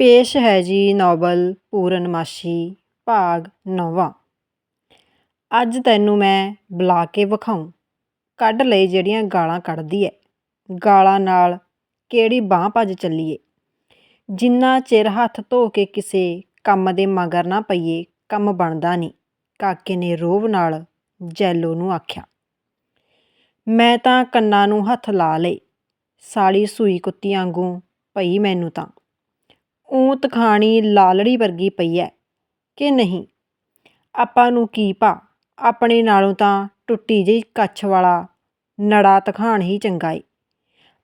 ਪੇਸ਼ ਹੈ ਜੀ ਨਾਵਲ ਪੂਰਨਮਾਸ਼ੀ, ਭਾਗ ਨੌਵਾਂ। ਅੱਜ ਤੈਨੂੰ ਮੈਂ ਬੁਲਾ ਕੇ ਵਿਖਾਉਂ। ਕੱਢ ਲਈ ਜਿਹੜੀਆਂ ਗਾਲਾਂ ਕੱਢਦੀ ਐ। ਗਾਲਾਂ ਨਾਲ ਕਿਹੜੀ ਬਾਂਹ ਭੱਜ ਚੱਲੀਏ? ਜਿੰਨਾ ਚਿਰ ਹੱਥ ਧੋ ਕੇ ਕਿਸੇ ਕੰਮ ਦੇ ਮਗਰ ਨਾ ਪਈਏ, ਕੰਮ ਬਣਦਾ ਨਹੀਂ ਕਾਕੇ ਨੇ ਰੋਹਬ ਨਾਲ ਜੈਲੋ ਨੂੰ ਆਖਿਆ। ਮੈਂ ਤਾਂ ਕੰਨਾਂ ਨੂੰ ਹੱਥ ਲਾ ਲਏ। ਸਾਲੀ ਸੂਈ ਕੁੱਤੀ ਵਾਂਗੂ ਪਈ ਮੈਨੂੰ ਤਾਂ। ਊਂ ਤਖਾਣੀ ਲਾਲੜੀ ਵਰਗੀ ਪਈ ਐ, ਕਿ ਨਹੀਂ? ਆਪਾਂ ਨੂੰ ਕੀ ਭਾ? ਆਪਣੇ ਨਾਲੋਂ ਤਾਂ ਟੁੱਟੀ ਜਿਹੀ ਕੱਛ ਵਾਲਾ ਨੜਾ ਤਖਾਣ ਹੀ ਚੰਗਾ ਏ।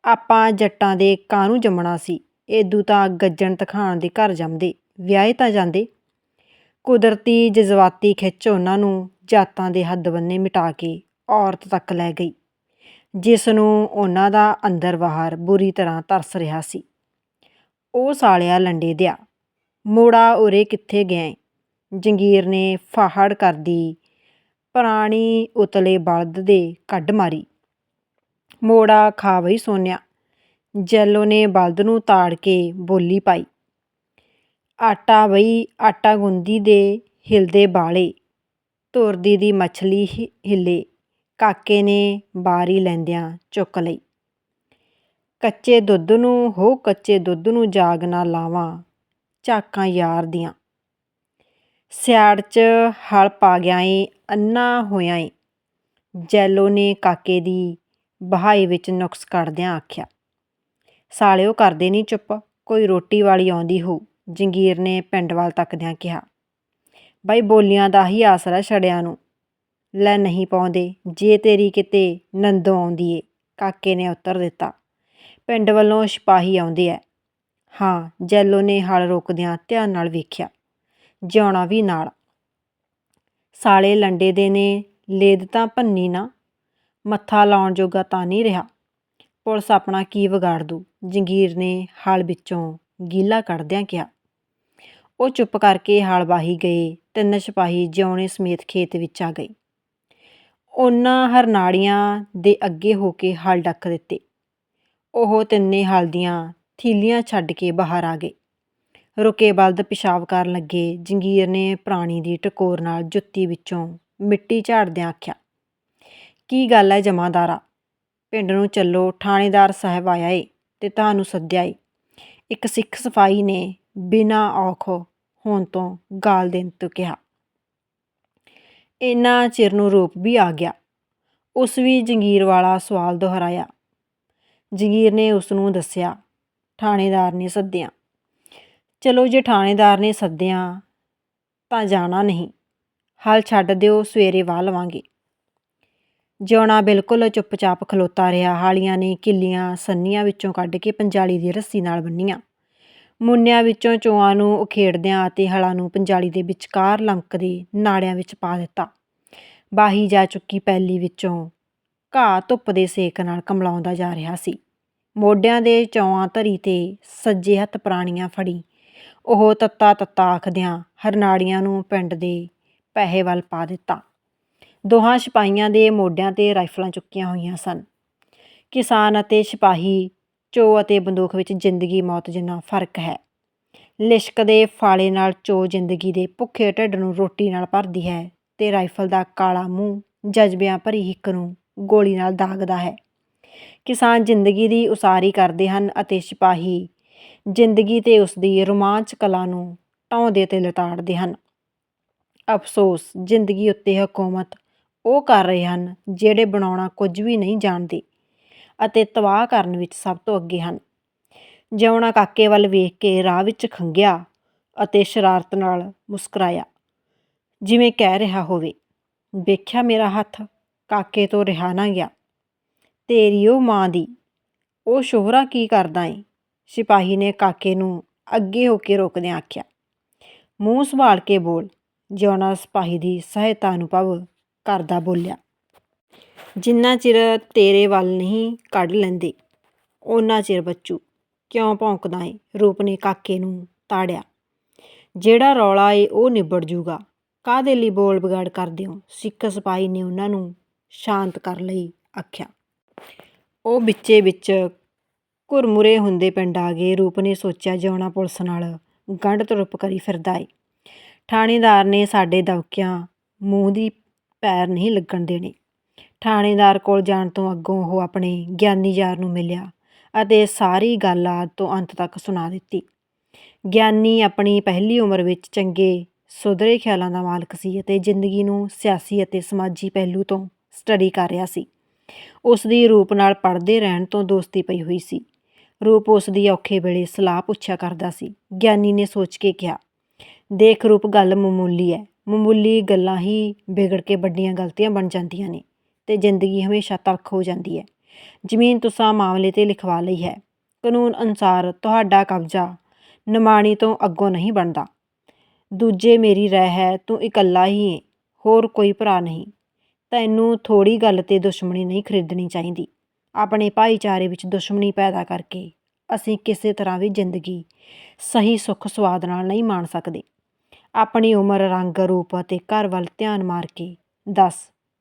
ਆਪਾਂ ਜੱਟਾਂ ਦੇ ਕਾਹਨੂੰ ਜੰਮਣਾ ਸੀ? ਏਦੂ ਤਾਂ ਗੱਜਣ ਤਖਾਣ ਦੇ ਘਰ ਜੰਮਦੇ, ਵਿਆਹੇ ਤਾਂ ਜਾਂਦੇ। ਕੁਦਰਤੀ ਜਜ਼ਬਾਤੀ ਖਿੱਚ ਉਹਨਾਂ ਨੂੰ ਜਾਤਾਂ ਦੇ ਹੱਦ ਬੰਨੇ ਮਿਟਾ ਕੇ ਔਰਤ ਤੱਕ ਲੈ ਗਈ, ਜਿਸ ਨੂੰ ਉਹਨਾਂ ਦਾ ਅੰਦਰ ਬਾਹਰ ਬੁਰੀ ਤਰ੍ਹਾਂ ਤਰਸ ਰਿਹਾ ਸੀ। ਉਹ ਸਾਲਿਆ ਲੰਡੇ ਦਿਆ। ਮੋੜਾ ਉਰੇ ਕਿੱਥੇ ਗਿਆ ਜੰਗੀਰ ਨੇ ਫਾਹੜ ਕਰਦੀ ਪੁਰਾਣੀ ਉਤਲੇ ਬਲਦ ਦੇ ਕੱਢ ਮਾਰੀ। ਮੋੜਾ ਖਾ ਬਈ ਸੋਨਿਆ। ਜੈਲੋ ਨੇ ਬਲਦ ਨੂੰ ਤਾੜ ਕੇ ਬੋਲੀ ਪਾਈ। ਆਟਾ ਬਈ ਆਟਾ ਗੁੰਦੀ ਦੇ ਹਿਲਦੇ ਬਾਲੇ। ਤੁਰਦੀ ਦੀ ਮਛਲੀ ਹਿੱਲੇ। ਕਾਕੇ ਨੇ ਬਾਰੀ ਲੈਂਦਿਆਂ ਚੁੱਕ ਲਈ। ਕੱਚੇ ਦੁੱਧ ਨੂੰ, ਹੋ ਕੱਚੇ ਦੁੱਧ ਨੂੰ ਜਾਗ ਨਾ ਲਾਵਾਂ। ਝਾਕਾਂ ਯਾਰ ਦੀਆਂ। ਸਿਆੜ 'ਚ ਹਲ ਪਾ ਗਿਆ ਏ ਅੰਨਾ ਹੋਇਆ ਏ ਜੈਲੋ ਨੇ ਕਾਕੇ ਦੀ ਬਹਾਈ ਵਿੱਚ ਨੁਕਸ ਕੱਢਦਿਆਂ ਆਖਿਆ, ਸਾਲਿਓ ਕਰਦੇ ਨਹੀਂ ਚੁੱਪ, ਕੋਈ ਰੋਟੀ ਵਾਲੀ ਆਉਂਦੀ ਹੋ ਜੰਗੀਰ ਨੇ ਪਿੰਡ ਵੱਲ ਤੱਕਦਿਆਂ ਕਿਹਾ। ਬਾਈ ਬੋਲੀਆਂ ਦਾ ਹੀ ਆਸਰਾ ਛੜਿਆਂ ਨੂੰ। ਲੈ ਨਹੀਂ ਪਾਉਂਦੇ, ਜੇ ਤੇਰੀ ਕਿਤੇ ਨੰਦੋਂ ਆਉਂਦੀ ਏ, ਕਾਕੇ ਨੇ ਉੱਤਰ ਦਿੱਤਾ। ਪਿੰਡ ਵੱਲੋਂ ਸਿਪਾਹੀ ਆਉਂਦੇ ਐ। ਹਾਂ, ਜੈਲੋ ਨੇ ਹਲ ਰੋਕਦਿਆਂ ਧਿਆਨ ਨਾਲ ਵੇਖਿਆ। ਜਿਉਣਾ ਵੀ ਨਾਲ। ਸਾਲੇ ਲੰਡੇ ਦੇ ਨੇ, ਲੇਦ ਤਾਂ ਭੰਨੀ ਨਾ। ਮੱਥਾ ਲਾਉਣ ਜੋਗਾ ਤਾਂ ਨਹੀਂ ਰਿਹਾ। ਪੁਲਿਸ ਆਪਣਾ ਕੀ ਵਿਗਾੜ ਦੂ? ਜੰਗੀਰ ਨੇ ਹਲ ਵਿੱਚੋਂ ਗੀਲਾ ਕੱਢਦਿਆਂ ਕਿਹਾ। ਉਹ ਚੁੱਪ ਕਰਕੇ ਹਲ ਵਾਹੀ ਗਏ, ਤਿੰਨ ਸਿਪਾਹੀ ਜਿਉਣੇ ਸਮੇਤ ਖੇਤ ਵਿੱਚ ਆ ਗਏ। ਉਹਨਾਂ ਹਰਨਾੜੀਆਂ ਦੇ ਅੱਗੇ ਹੋ ਕੇ ਹਲ ਡੱਕ ਦਿੱਤੇ। ਉਹ ਤਿੰਨੇ ਹਲਦੀਆਂ ਥੀਲੀਆਂ ਛੱਡ ਕੇ ਬਾਹਰ ਆ ਗਏ। ਰੁਕੇ ਬਲਦ ਪਿਸ਼ਾਬ ਕਰਨ ਲੱਗੇ, ਜੰਗੀਰ ਨੇ ਪ੍ਰਾਣੀ ਦੀ ਟਕੋਰ ਨਾਲ ਜੁੱਤੀ ਵਿੱਚੋਂ ਮਿੱਟੀ ਝਾੜਦਿਆਂ ਆਖਿਆ, ਕੀ ਗੱਲ ਹੈ ਜਮਾਦਾਰਾ? ਪਿੰਡ ਨੂੰ ਚੱਲੋ, ਥਾਣੇਦਾਰ ਸਾਹਿਬ ਆਇਆ ਏ ਤੇ ਤੁਹਾਨੂੰ ਸੱਦਿਆ ਏ। ਇੱਕ ਸਿੱਖ ਸਫ਼ਾਈ ਨੇ ਬਿਨਾਂ ਔਖ ਹੋਣ ਤੋਂ ਗਾਲ ਦੇਣ ਤੋਂ ਕਿਹਾ ਇੰਨਾ ਚਿਰ ਨੂੰ ਰੂਪ ਵੀ ਆ ਗਿਆ। ਉਸ ਵੀ ਜੰਗੀਰ ਵਾਲਾ ਸਵਾਲ ਦੁਹਰਾਇਆ ਜਗੀਰ ਨੇ ਉਸ ਨੂੰ ਦੱਸਿਆ ਥਾਣੇਦਾਰ ਨੇ ਸੱਦਿਆ। ਚਲੋ ਜੇ ਥਾਣੇਦਾਰ ਨੇ ਸੱਦਿਆ ਤਾਂ ਜਾਣਾ ਨਹੀਂ। ਹਲ ਛੱਡ ਦਿਓ, ਸਵੇਰੇ ਵਾਹ ਲਵਾਂਗੇ। ਜਿਉਣਾ ਬਿਲਕੁਲ ਚੁੱਪਚਾਪ ਖਲੋਤਾ ਰਿਹਾ, ਹਾਲੀਆਂ ਨੇ ਕਿੱਲੀਆਂ ਸੰਨੀਆਂ ਵਿੱਚੋਂ ਕੱਢ ਕੇ ਪੰਜਾਲੀ ਦੀ ਰੱਸੀ ਨਾਲ ਬੰਨੀਆਂ। ਮੁੰਨਿਆਂ ਵਿੱਚੋਂ ਚੋਆਂ ਨੂੰ ਉਖੇੜਦਿਆਂ ਅਤੇ ਹਲਾਂ ਨੂੰ ਪੰਜਾਲੀ ਦੇ ਵਿਚਕਾਰ ਲੰਕਦੇ ਨਾੜਿਆਂ ਵਿੱਚ ਪਾ ਦਿੱਤਾ। ਬਾਹੀ ਜਾ ਚੁੱਕੀ ਪੈਲੀ ਵਿੱਚੋਂ ਘਾਹ ਧੁੱਪ ਦੇ ਸੇਕ ਨਾਲ ਕਮਲਾਉਂਦਾ ਜਾ ਰਿਹਾ ਸੀ। ਮੋਢਿਆਂ ਦੇ ਚੌਆਂ ਧਰੀ ਤੇ ਸੱਜੇ ਹੱਥ ਪ੍ਰਾਣੀਆਂ ਫੜੀ। ਉਹ ਤੱਤਾ ਤੱਤਾ ਆਖਦਿਆਂ ਹਰਨਾੜੀਆਂ ਨੂੰ ਪਿੰਡ ਦੇ ਪੈਸੇ ਵੱਲ ਪਾ ਦਿੱਤਾ। ਦੋਹਾਂ ਸਿਪਾਹੀਆਂ ਦੇ ਮੋਢਿਆਂ ਤੇ ਰਾਈਫਲਾਂ ਚੁੱਕੀਆਂ ਹੋਈਆਂ ਸਨ। ਕਿਸਾਨ ਅਤੇ ਸਿਪਾਹੀ ਚੋ ਅਤੇ ਬੰਦੂਕ ਵਿੱਚ ਜ਼ਿੰਦਗੀ, ਮੌਤ ਜਿੰਨਾ ਫ਼ਰਕ ਹੈ। ਲਿਸ਼ਕਦੇ ਫਾਲੇ ਨਾਲ ਚੋ ਜ਼ਿੰਦਗੀ ਦੇ ਭੁੱਖੇ ਢਿੱਡ ਨੂੰ ਰੋਟੀ ਨਾਲ ਭਰਦੀ ਹੈ ਤੇ ਰਾਈਫਲ ਦਾ ਕਾਲਾ ਮੂੰਹ ਜਜ਼ਬਿਆਂ ਭਰੀ ਹਿੱਕ ਨੂੰ ਗੋਲੀ ਨਾਲ ਦਾਗਦਾ ਹੈ। ਕਿਸਾਨ ਜ਼ਿੰਦਗੀ ਦੀ ਉਸਾਰੀ ਕਰਦੇ ਹਨ ਅਤੇ ਸਿਪਾਹੀ ਜ਼ਿੰਦਗੀ ਤੇ ਉਸ ਦੀ ਰੋਮਾਂਚ ਕਲਾ ਨੂੰ ਟਾਉਂਦੇ ਤੇ ਲਤਾੜਦੇ ਹਨ। ਅਫਸੋਸ, ਜ਼ਿੰਦਗੀ ਉੱਤੇ ਹਕੂਮਤ ਉਹ ਕਰ ਰਹੇ ਹਨ ਜਿਹੜੇ ਬਣਾਉਣਾ ਕੁਝ ਵੀ ਨਹੀਂ ਜਾਣਦੇ ਅਤੇ ਤਬਾਹ ਕਰਨ ਵਿੱਚ ਸਭ ਤੋਂ ਅੱਗੇ ਹਨ। ਜਿਉਣਾ ਕਾਕੇ ਵੱਲ ਵੇਖ ਕੇ ਰਾਹ ਵਿੱਚ ਖੰਗਿਆ ਅਤੇ ਸ਼ਰਾਰਤ ਨਾਲ ਮੁਸਕਰਾਇਆ, ਜਿਵੇਂ ਕਹਿ ਰਿਹਾ ਹੋਵੇ, ਵੇਖਿਆ ਮੇਰਾ ਹੱਥ ਕਾਕੇ ਤੋਂ ਰਿਹਾ ਨਾ ਗਿਆ। ਤੇਰੀ ਉਹ ਮਾਂ ਦੀ, ਉਹ ਸ਼ੋਹਰਾ ਕੀ ਕਰਦਾ ਏ? ਸਿਪਾਹੀ ਨੇ ਕਾਕੇ ਨੂੰ ਅੱਗੇ ਹੋ ਕੇ ਰੋਕਦਿਆਂ ਆਖਿਆ। ਮੂੰਹ ਸੰਭਾਲ ਕੇ ਬੋਲ ਜਿਉਣਾ ਸਿਪਾਹੀ ਦੀ ਸਹਾਇਤਾ ਅਨੁਭਵ ਕਰਦਾ ਬੋਲਿਆ। ਜਿੰਨਾ ਚਿਰ ਤੇਰੇ ਵੱਲ ਨਹੀਂ ਕੱਢ ਲੈਂਦੇ, ਓਨਾ ਚਿਰ ਬੱਚੂ ਕਿਉਂ ਭੌਂਕਦਾ ਏ? ਰੂਪ ਨੇ ਕਾਕੇ ਨੂੰ ਤਾੜਿਆ। ਜਿਹੜਾ ਰੌਲਾ ਏ ਉਹ ਨਿਬੜ ਜੂਗਾ। ਕਾਹਦੇ ਲਈ ਬੋਲ ਵਿਗਾੜ ਕਰਦੇ ਹੋ? ਸਿੱਖ ਸਿਪਾਹੀ ਨੇ ਉਹਨਾਂ ਨੂੰ ਸ਼ਾਂਤ ਕਰ ਲਈ ਆਖਿਆ। ਉਹ ਵਿੱਚੇ ਵਿੱਚ ਘੁਰਮੁਰੇ ਹੁੰਦੇ ਪਿੰਡ ਆ ਗਏ। ਰੂਪ ਨੇ ਸੋਚਿਆ ਜਿਉਣਾ ਪੁਲਿਸ ਨਾਲ। ਗੰਢ ਤਰੁੱਪ ਕਰੀ ਫਿਰਦਾ ਏ। ਥਾਣੇਦਾਰ ਨੇ ਸਾਡੇ ਦਵਕਿਆਂ ਮੂੰਹ ਦੀ ਪੈਰ ਨਹੀਂ ਲੱਗਣ ਦੇਣੇ। ਥਾਣੇਦਾਰ ਕੋਲ ਜਾਣ ਤੋਂ ਅੱਗੋਂ ਉਹ ਆਪਣੇ ਗਿਆਨੀ ਯਾਰ ਨੂੰ ਮਿਲਿਆ ਅਤੇ ਸਾਰੀ ਗੱਲ ਆਦ ਤੋਂ ਅੰਤ ਤੱਕ ਸੁਣਾ ਦਿੱਤੀ। ਗਿਆਨੀ ਆਪਣੀ ਪਹਿਲੀ ਉਮਰ ਵਿੱਚ ਚੰਗੇ, ਸੁਧਰੇ ਖਿਆਲਾਂ ਦਾ ਮਾਲਕ ਸੀ ਅਤੇ ਜ਼ਿੰਦਗੀ ਨੂੰ ਸਿਆਸੀ ਅਤੇ ਸਮਾਜੀ ਪਹਿਲੂ ਤੋਂ ਸਟੱਡੀ ਕਰ ਰਿਹਾ ਸੀ। ਉਸ ਦੀ ਰੂਪ ਨਾਲ ਪੜ੍ਹਦੇ ਰਹਿਣ ਤੋਂ ਦੋਸਤੀ ਪਈ ਹੋਈ ਸੀ। ਰੂਪ ਉਸ ਦੀ ਔਖੇ ਵੇਲੇ ਸਲਾਹ ਪੁੱਛਿਆ ਕਰਦਾ ਸੀ। ਗਿਆਨੀ ਨੇ ਸੋਚ ਕੇ ਕਿਹਾ, ਦੇਖ ਰੂਪ, ਗੱਲ ਮਾਮੂਲੀ ਹੈ ਮਾਮੂਲੀ ਗੱਲਾਂ ਹੀ ਵਿਗੜ ਕੇ ਵੱਡੀਆਂ ਗਲਤੀਆਂ ਬਣ ਜਾਂਦੀਆਂ ਨੇ ਤੇ ਜ਼ਿੰਦਗੀ ਹਮੇਸ਼ਾ ਤਲਖ ਹੋ ਜਾਂਦੀ ਹੈ ਜ਼ਮੀਨ ਤੁਸਾਂ ਮਾਮਲੇ ਤੇ ਲਿਖਵਾ ਲਈ ਹੈ। ਕਾਨੂੰਨ ਅਨੁਸਾਰ ਤੁਹਾਡਾ ਕਬਜ਼ਾ ਨਿਮਾਣੀ ਤੋਂ ਅੱਗੋਂ ਨਹੀਂ ਬਣਦਾ। ਦੂਜੇ ਮੇਰੀ ਰਹਿ ਹੈ, ਤੂੰ ਇਕੱਲਾ ਹੀ ਏ, ਹੋਰ ਕੋਈ ਭਰਾ ਨਹੀਂ। ਤੈਨੂੰ ਥੋੜੀ ਗੱਲ ਤੇ ਦੁਸ਼ਮਣੀ ਨਹੀਂ ਖਰੀਦਣੀ ਚਾਹੀਦੀ। ਆਪਣੇ ਭਾਈਚਾਰੇ ਵਿੱਚ ਦੁਸ਼ਮਣੀ ਪੈਦਾ ਕਰਕੇ ਅਸੀਂ ਕਿਸੇ ਤਰ੍ਹਾਂ ਵੀ ਜ਼ਿੰਦਗੀ ਸਹੀ ਸੁੱਖ ਸਵਾਦ ਨਾਲ ਨਹੀਂ ਮਾਣ ਸਕਦੇ। ਆਪਣੀ ਉਮਰ, ਰੰਗ, ਰੂਪ ਅਤੇ ਘਰ ਵੱਲ ਧਿਆਨ ਮਾਰ ਕੇ ਦੱਸ,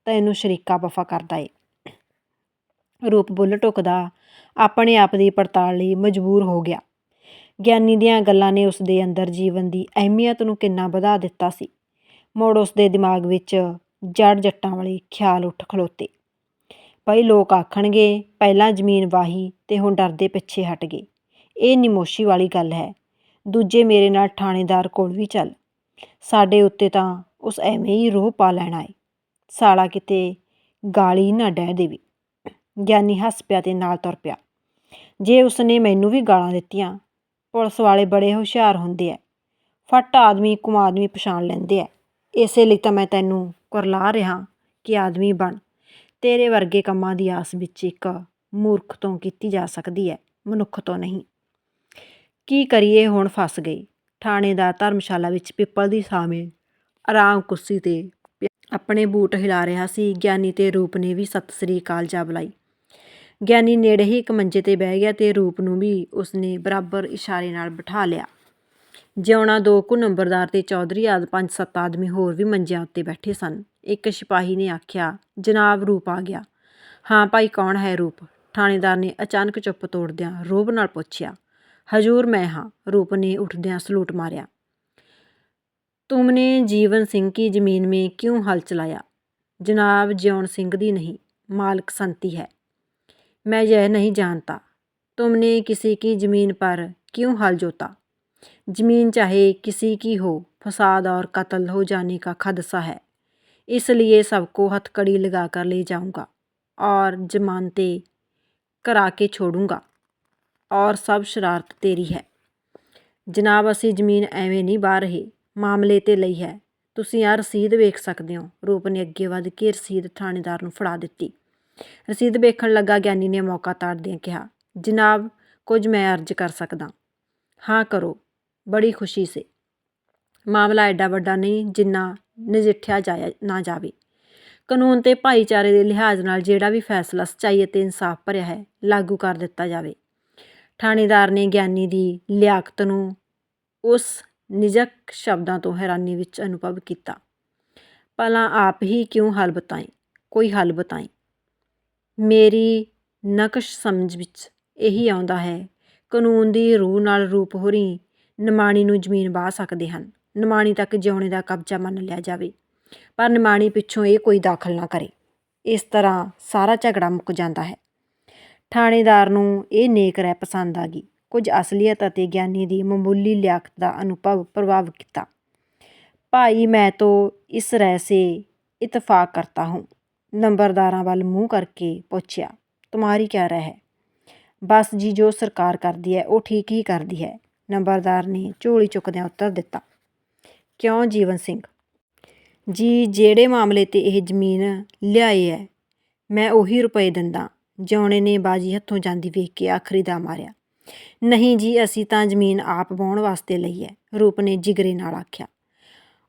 ਤੈਨੂੰ ਸ਼ਰੀਕਾ ਵਫਾ ਕਰਦਾ ਏ। ਰੂਪ ਬੁੱਲ ਟੁਕਦਾ ਆਪਣੇ ਆਪ ਦੀ ਪੜਤਾਲ ਲਈ ਮਜਬੂਰ ਹੋ ਗਿਆ। ਗਿਆਨੀ ਦੀਆਂ ਗੱਲਾਂ ਨੇ ਉਸ ਦੇ ਅੰਦਰ ਜੀਵਨ ਦੀ ਅਹਿਮੀਅਤ ਨੂੰ ਕਿੰਨਾ ਵਧਾ ਦਿੱਤਾ ਸੀ। ਮੋੜ ਉਸ ਦੇ ਦਿਮਾਗ ਵਿੱਚ ਜੜ ਜੱਟਾਂ ਵਾਲੇ ਖਿਆਲ ਉੱਠ ਖਲੋਤੇ। ਭਾਈ ਲੋਕ ਆਖਣਗੇ, ਪਹਿਲਾਂ ਜ਼ਮੀਨ ਵਾਹੀ ਤੇ ਹੁਣ ਡਰਦੇ ਪਿੱਛੇ ਹਟ ਗਏ। ਇਹ ਨਿਮੋਸ਼ੀ ਵਾਲੀ ਗੱਲ ਹੈ। ਦੂਜੇ ਮੇਰੇ ਨਾਲ ਥਾਣੇਦਾਰ ਕੋਲ ਵੀ ਚੱਲ। ਸਾਡੇ ਉੱਤੇ ਤਾਂ ਉਸ ਐਵੇਂ ਹੀ ਰੋਹ ਪਾ ਲੈਣਾ ਏ। ਸਾਲਾ ਕਿਤੇ ਗਾਲੀ ਨਾ ਡਹਿ ਦੇਵੇ। ਗਿਆਨੀ ਹੱਸ ਪਿਆ ਤੇ ਨਾਲ ਤੁਰ ਪਿਆ। ਜੇ ਉਸਨੇ ਮੈਨੂੰ ਵੀ ਗਾਲਾਂ ਦਿੱਤੀਆਂ, ਪੁਲਿਸ ਵਾਲੇ ਬੜੇ ਹੁਸ਼ਿਆਰ ਹੁੰਦੇ ਐ। ਫੱਟ ਆਦਮੀ, ਕੁਮ ਆਦਮੀ ਪਛਾਣ ਲੈਂਦੇ ਐ। ਇਸੇ ਲਈ ਤਾਂ ਮੈਂ ਤੈਨੂੰ ਕੁਰਲਾ ਰਿਹਾ ਕਿ ਆਦਮੀ ਬਣ। ਤੇਰੇ ਵਰਗੇ ਕੰਮਾਂ ਦੀ ਆਸ ਵਿੱਚ ਇੱਕ ਮੂਰਖ ਤੋਂ ਕੀਤੀ ਜਾ ਸਕਦੀ ਹੈ, ਮਨੁੱਖ ਤੋਂ ਨਹੀਂ। ਕੀ ਕਰੀਏ, ਹੁਣ ਫਸ ਗਏ ਥਾਣੇਦਾਰ ਧਰਮਸ਼ਾਲਾ ਵਿੱਚ ਪਿੱਪਲ ਦੀ ਛਾਵੇਂ ਆਰਾਮ ਕੁਰਸੀ ਤੇ ਆਪਣੇ ਬੂਟ ਹਿਲਾ ਰਿਹਾ ਸੀ। ਗਿਆਨੀ ਤੇ ਰੂਪ ਨੇ ਵੀ ਸਤਿ ਸ੍ਰੀ ਅਕਾਲ ਜਾ ਬੁਲਾਈ ਗਿਆਨੀ ਨੇੜੇ ਹੀ ਇੱਕ ਮੰਜੇ ਤੇ ਬਹਿ ਗਿਆ ਤੇ ਰੂਪ ਨੂੰ ਵੀ ਉਸਨੇ ਬਰਾਬਰ ਇਸ਼ਾਰੇ ਨਾਲ ਬਿਠਾ ਲਿਆ। ਜਿਉਣਾ ਦੋ ਕੁ ਨੰਬਰਦਾਰ ਤੇ ਚੌਧਰੀ ਆਦ ਪੰਜ ਸੱਤ ਆਦਮੀ ਹੋਰ ਵੀ ਮੰਜਿਆਂ ਉੱਤੇ ਬੈਠੇ ਸਨ ਇੱਕ ਸਿਪਾਹੀ ਨੇ ਆਖਿਆ ਜਨਾਬ ਰੂਪ ਆ ਗਿਆ ਹਾਂ ਭਾਈ ਕੌਣ ਹੈ ਰੂਪ ਥਾਣੇਦਾਰ ਨੇ ਅਚਾਨਕ ਚੁੱਪ ਤੋੜਦਿਆਂ ਰੋਬ ਨਾਲ ਪੁੱਛਿਆ ਹਜੂਰ ਮੈਂ ਹਾਂ ਰੂਪ ਨੇ ਉੱਠਦਿਆਂ ਸਲੂਟ ਮਾਰਿਆ तुमने जीवन सिंह की ज़मीन में क्यों हल चलाया जनाब ज्योन सिंह दी नहीं मालिक संती है मैं यह नहीं जानता तुमने किसी की ज़मीन पर क्यों हल जोता ज़मीन चाहे किसी की हो फसाद और कत्ल हो जाने का खदशा है इसलिए सबको हथकड़ी लगा कर ले जाऊंगा और जमानते करा के छोड़ूंगा और सब शरारत तेरी है ਜਨਾਬ ਅਸੀਂ ਜ਼ਮੀਨ ਐਵੇਂ ਨਹੀਂ ਬਾਹ ਰਹੇ ਮਾਮਲੇ ਤੇ ਲਈ ਹੈ ਤੁਸੀਂ ਆਹ ਰਸੀਦ ਵੇਖ ਸਕਦੇ ਹੋ ਰੂਪ ਨੇ ਅੱਗੇ ਵੱਧ ਕੇ ਰਸੀਦ ਥਾਣੇਦਾਰ ਨੂੰ ਫੜਾ ਦਿੱਤੀ ਰਸੀਦ ਵੇਖਣ ਲੱਗਾ ਗਿਆਨੀ ਨੇ ਮੌਕਾ ਤਾੜਦਿਆਂ ਕਿਹਾ ਜਨਾਬ ਕੁਝ ਮੈਂ ਅਰਜ਼ ਕਰ ਸਕਦਾ ਹਾਂ ਕਰੋ ਬੜੀ ਖੁਸ਼ੀ ਸੀ। ਮਾਮਲਾ ਐਡਾ ਵੱਡਾ ਨਹੀਂ ਜਿੰਨਾ ਨਜਿੱਠਿਆ ਜਾਇਆ ਨਾ ਜਾਵੇ। ਕਾਨੂੰਨ ਤੇ ਭਾਈਚਾਰੇ ਦੇ ਲਿਹਾਜ਼ ਨਾਲ ਜਿਹੜਾ ਵੀ ਫੈਸਲਾ ਸਚਾਈ ਅਤੇ ਇਨਸਾਫ ਭਰਿਆ ਹੈ, ਲਾਗੂ ਕਰ ਦਿੱਤਾ ਜਾਵੇ। ਥਾਣੇਦਾਰ ਨੇ ਗਿਆਨੀ ਦੀ ਲਿਆਕਤ ਨੂੰ ਉਸ ਨਿਜਕ ਸ਼ਬਦਾਂ ਤੋਂ ਹੈਰਾਨੀ ਵਿੱਚ ਅਨੁਭਵ ਕੀਤਾ। ਭਲਾ ਆਪ ਹੀ ਕਿਉਂ ਹੱਲ ਬਤਾਏ ਕੋਈ ਹੱਲ ਬਤਾਏ ਮੇਰੀ ਨਕਸ਼ ਸਮਝ ਵਿੱਚ ਇਹੀ ਆਉਂਦਾ ਹੈ, ਕਾਨੂੰਨ ਦੀ ਰੂਹ ਨਾਲ ਰੂਪ ਹੋਰੀ ਨਿਮਾਣੀ ਨੂੰ ਜ਼ਮੀਨ ਵਾਹ ਸਕਦੇ ਹਨ। ਨਿਮਾਣੀ ਤੱਕ ਜਿਉਣੇ ਦਾ ਕਬਜ਼ਾ ਮੰਨ ਲਿਆ ਜਾਵੇ। ਪਰ ਨਿਮਾਣੀ ਪਿੱਛੋਂ ਇਹ ਕੋਈ ਦਾਖਲ ਨਾ ਕਰੇ। ਇਸ ਤਰ੍ਹਾਂ ਸਾਰਾ ਝਗੜਾ ਮੁੱਕ ਜਾਂਦਾ ਹੈ। ਥਾਣੇਦਾਰ ਨੂੰ ਇਹ ਨੇਕ ਰਹਿ ਪਸੰਦ ਆ ਗਈ। ਕੁਝ ਅਸਲੀਅਤ ਅਤੇ ਗਿਆਨੀ ਦੀ ਮਾਮੂਲੀ ਲਿਆਕਤ ਦਾ ਅਨੁਭਵ ਪ੍ਰਭਾਵ ਕੀਤਾ। ਭਾਈ, ਮੈਂ ਤੋਂ ਇਸ ਰਹਿ ਸੇ ਇਤਫਾਕ ਕਰਤਾ ਹੂੰ। ਨੰਬਰਦਾਰਾਂ ਵੱਲ ਮੂੰਹ ਕਰਕੇ ਪੁੱਛਿਆ, ਤੁਹਾਰੀ ਕੀ ਰਹਿ ਹੈ? ਬਸ ਜੀ, ਜੋ ਸਰਕਾਰ ਕਰਦੀ ਹੈ, ਉਹ ਠੀਕ ਹੀ ਕਰਦੀ ਹੈ। ਨੰਬਰਦਾਰ ਨੇ ਝੋਲੀ ਚੁੱਕਦਿਆਂ ਉੱਤਰ ਦਿੱਤਾ। ਕਿਉਂ ਜੀਵਨ ਸਿੰਘ? ਜੀ, ਜਿਹੜੇ ਮਾਮਲੇ ਤੇ ਇਹ ਜ਼ਮੀਨ ਲਿਆਏ ਹੈ ਮੈਂ ਉਹੀ ਰੁਪਏ ਦਿੰਦਾ। ਜੌਣੇ ਨੇ ਬਾਜੀ ਹੱਥੋਂ ਜਾਂਦੀ ਵੇਖ ਕੇ ਆਖਰੀ ਦਾ ਮਾਰਿਆ। ਨਹੀਂ ਜੀ, ਅਸੀਂ ਤਾਂ ਜ਼ਮੀਨ ਆਪ ਬਾਉਣ ਵਾਸਤੇ ਲਈ ਹੈ ਰੂਪ ਨੇ ਜਿਗਰੇ ਨਾਲ ਆਖਿਆ।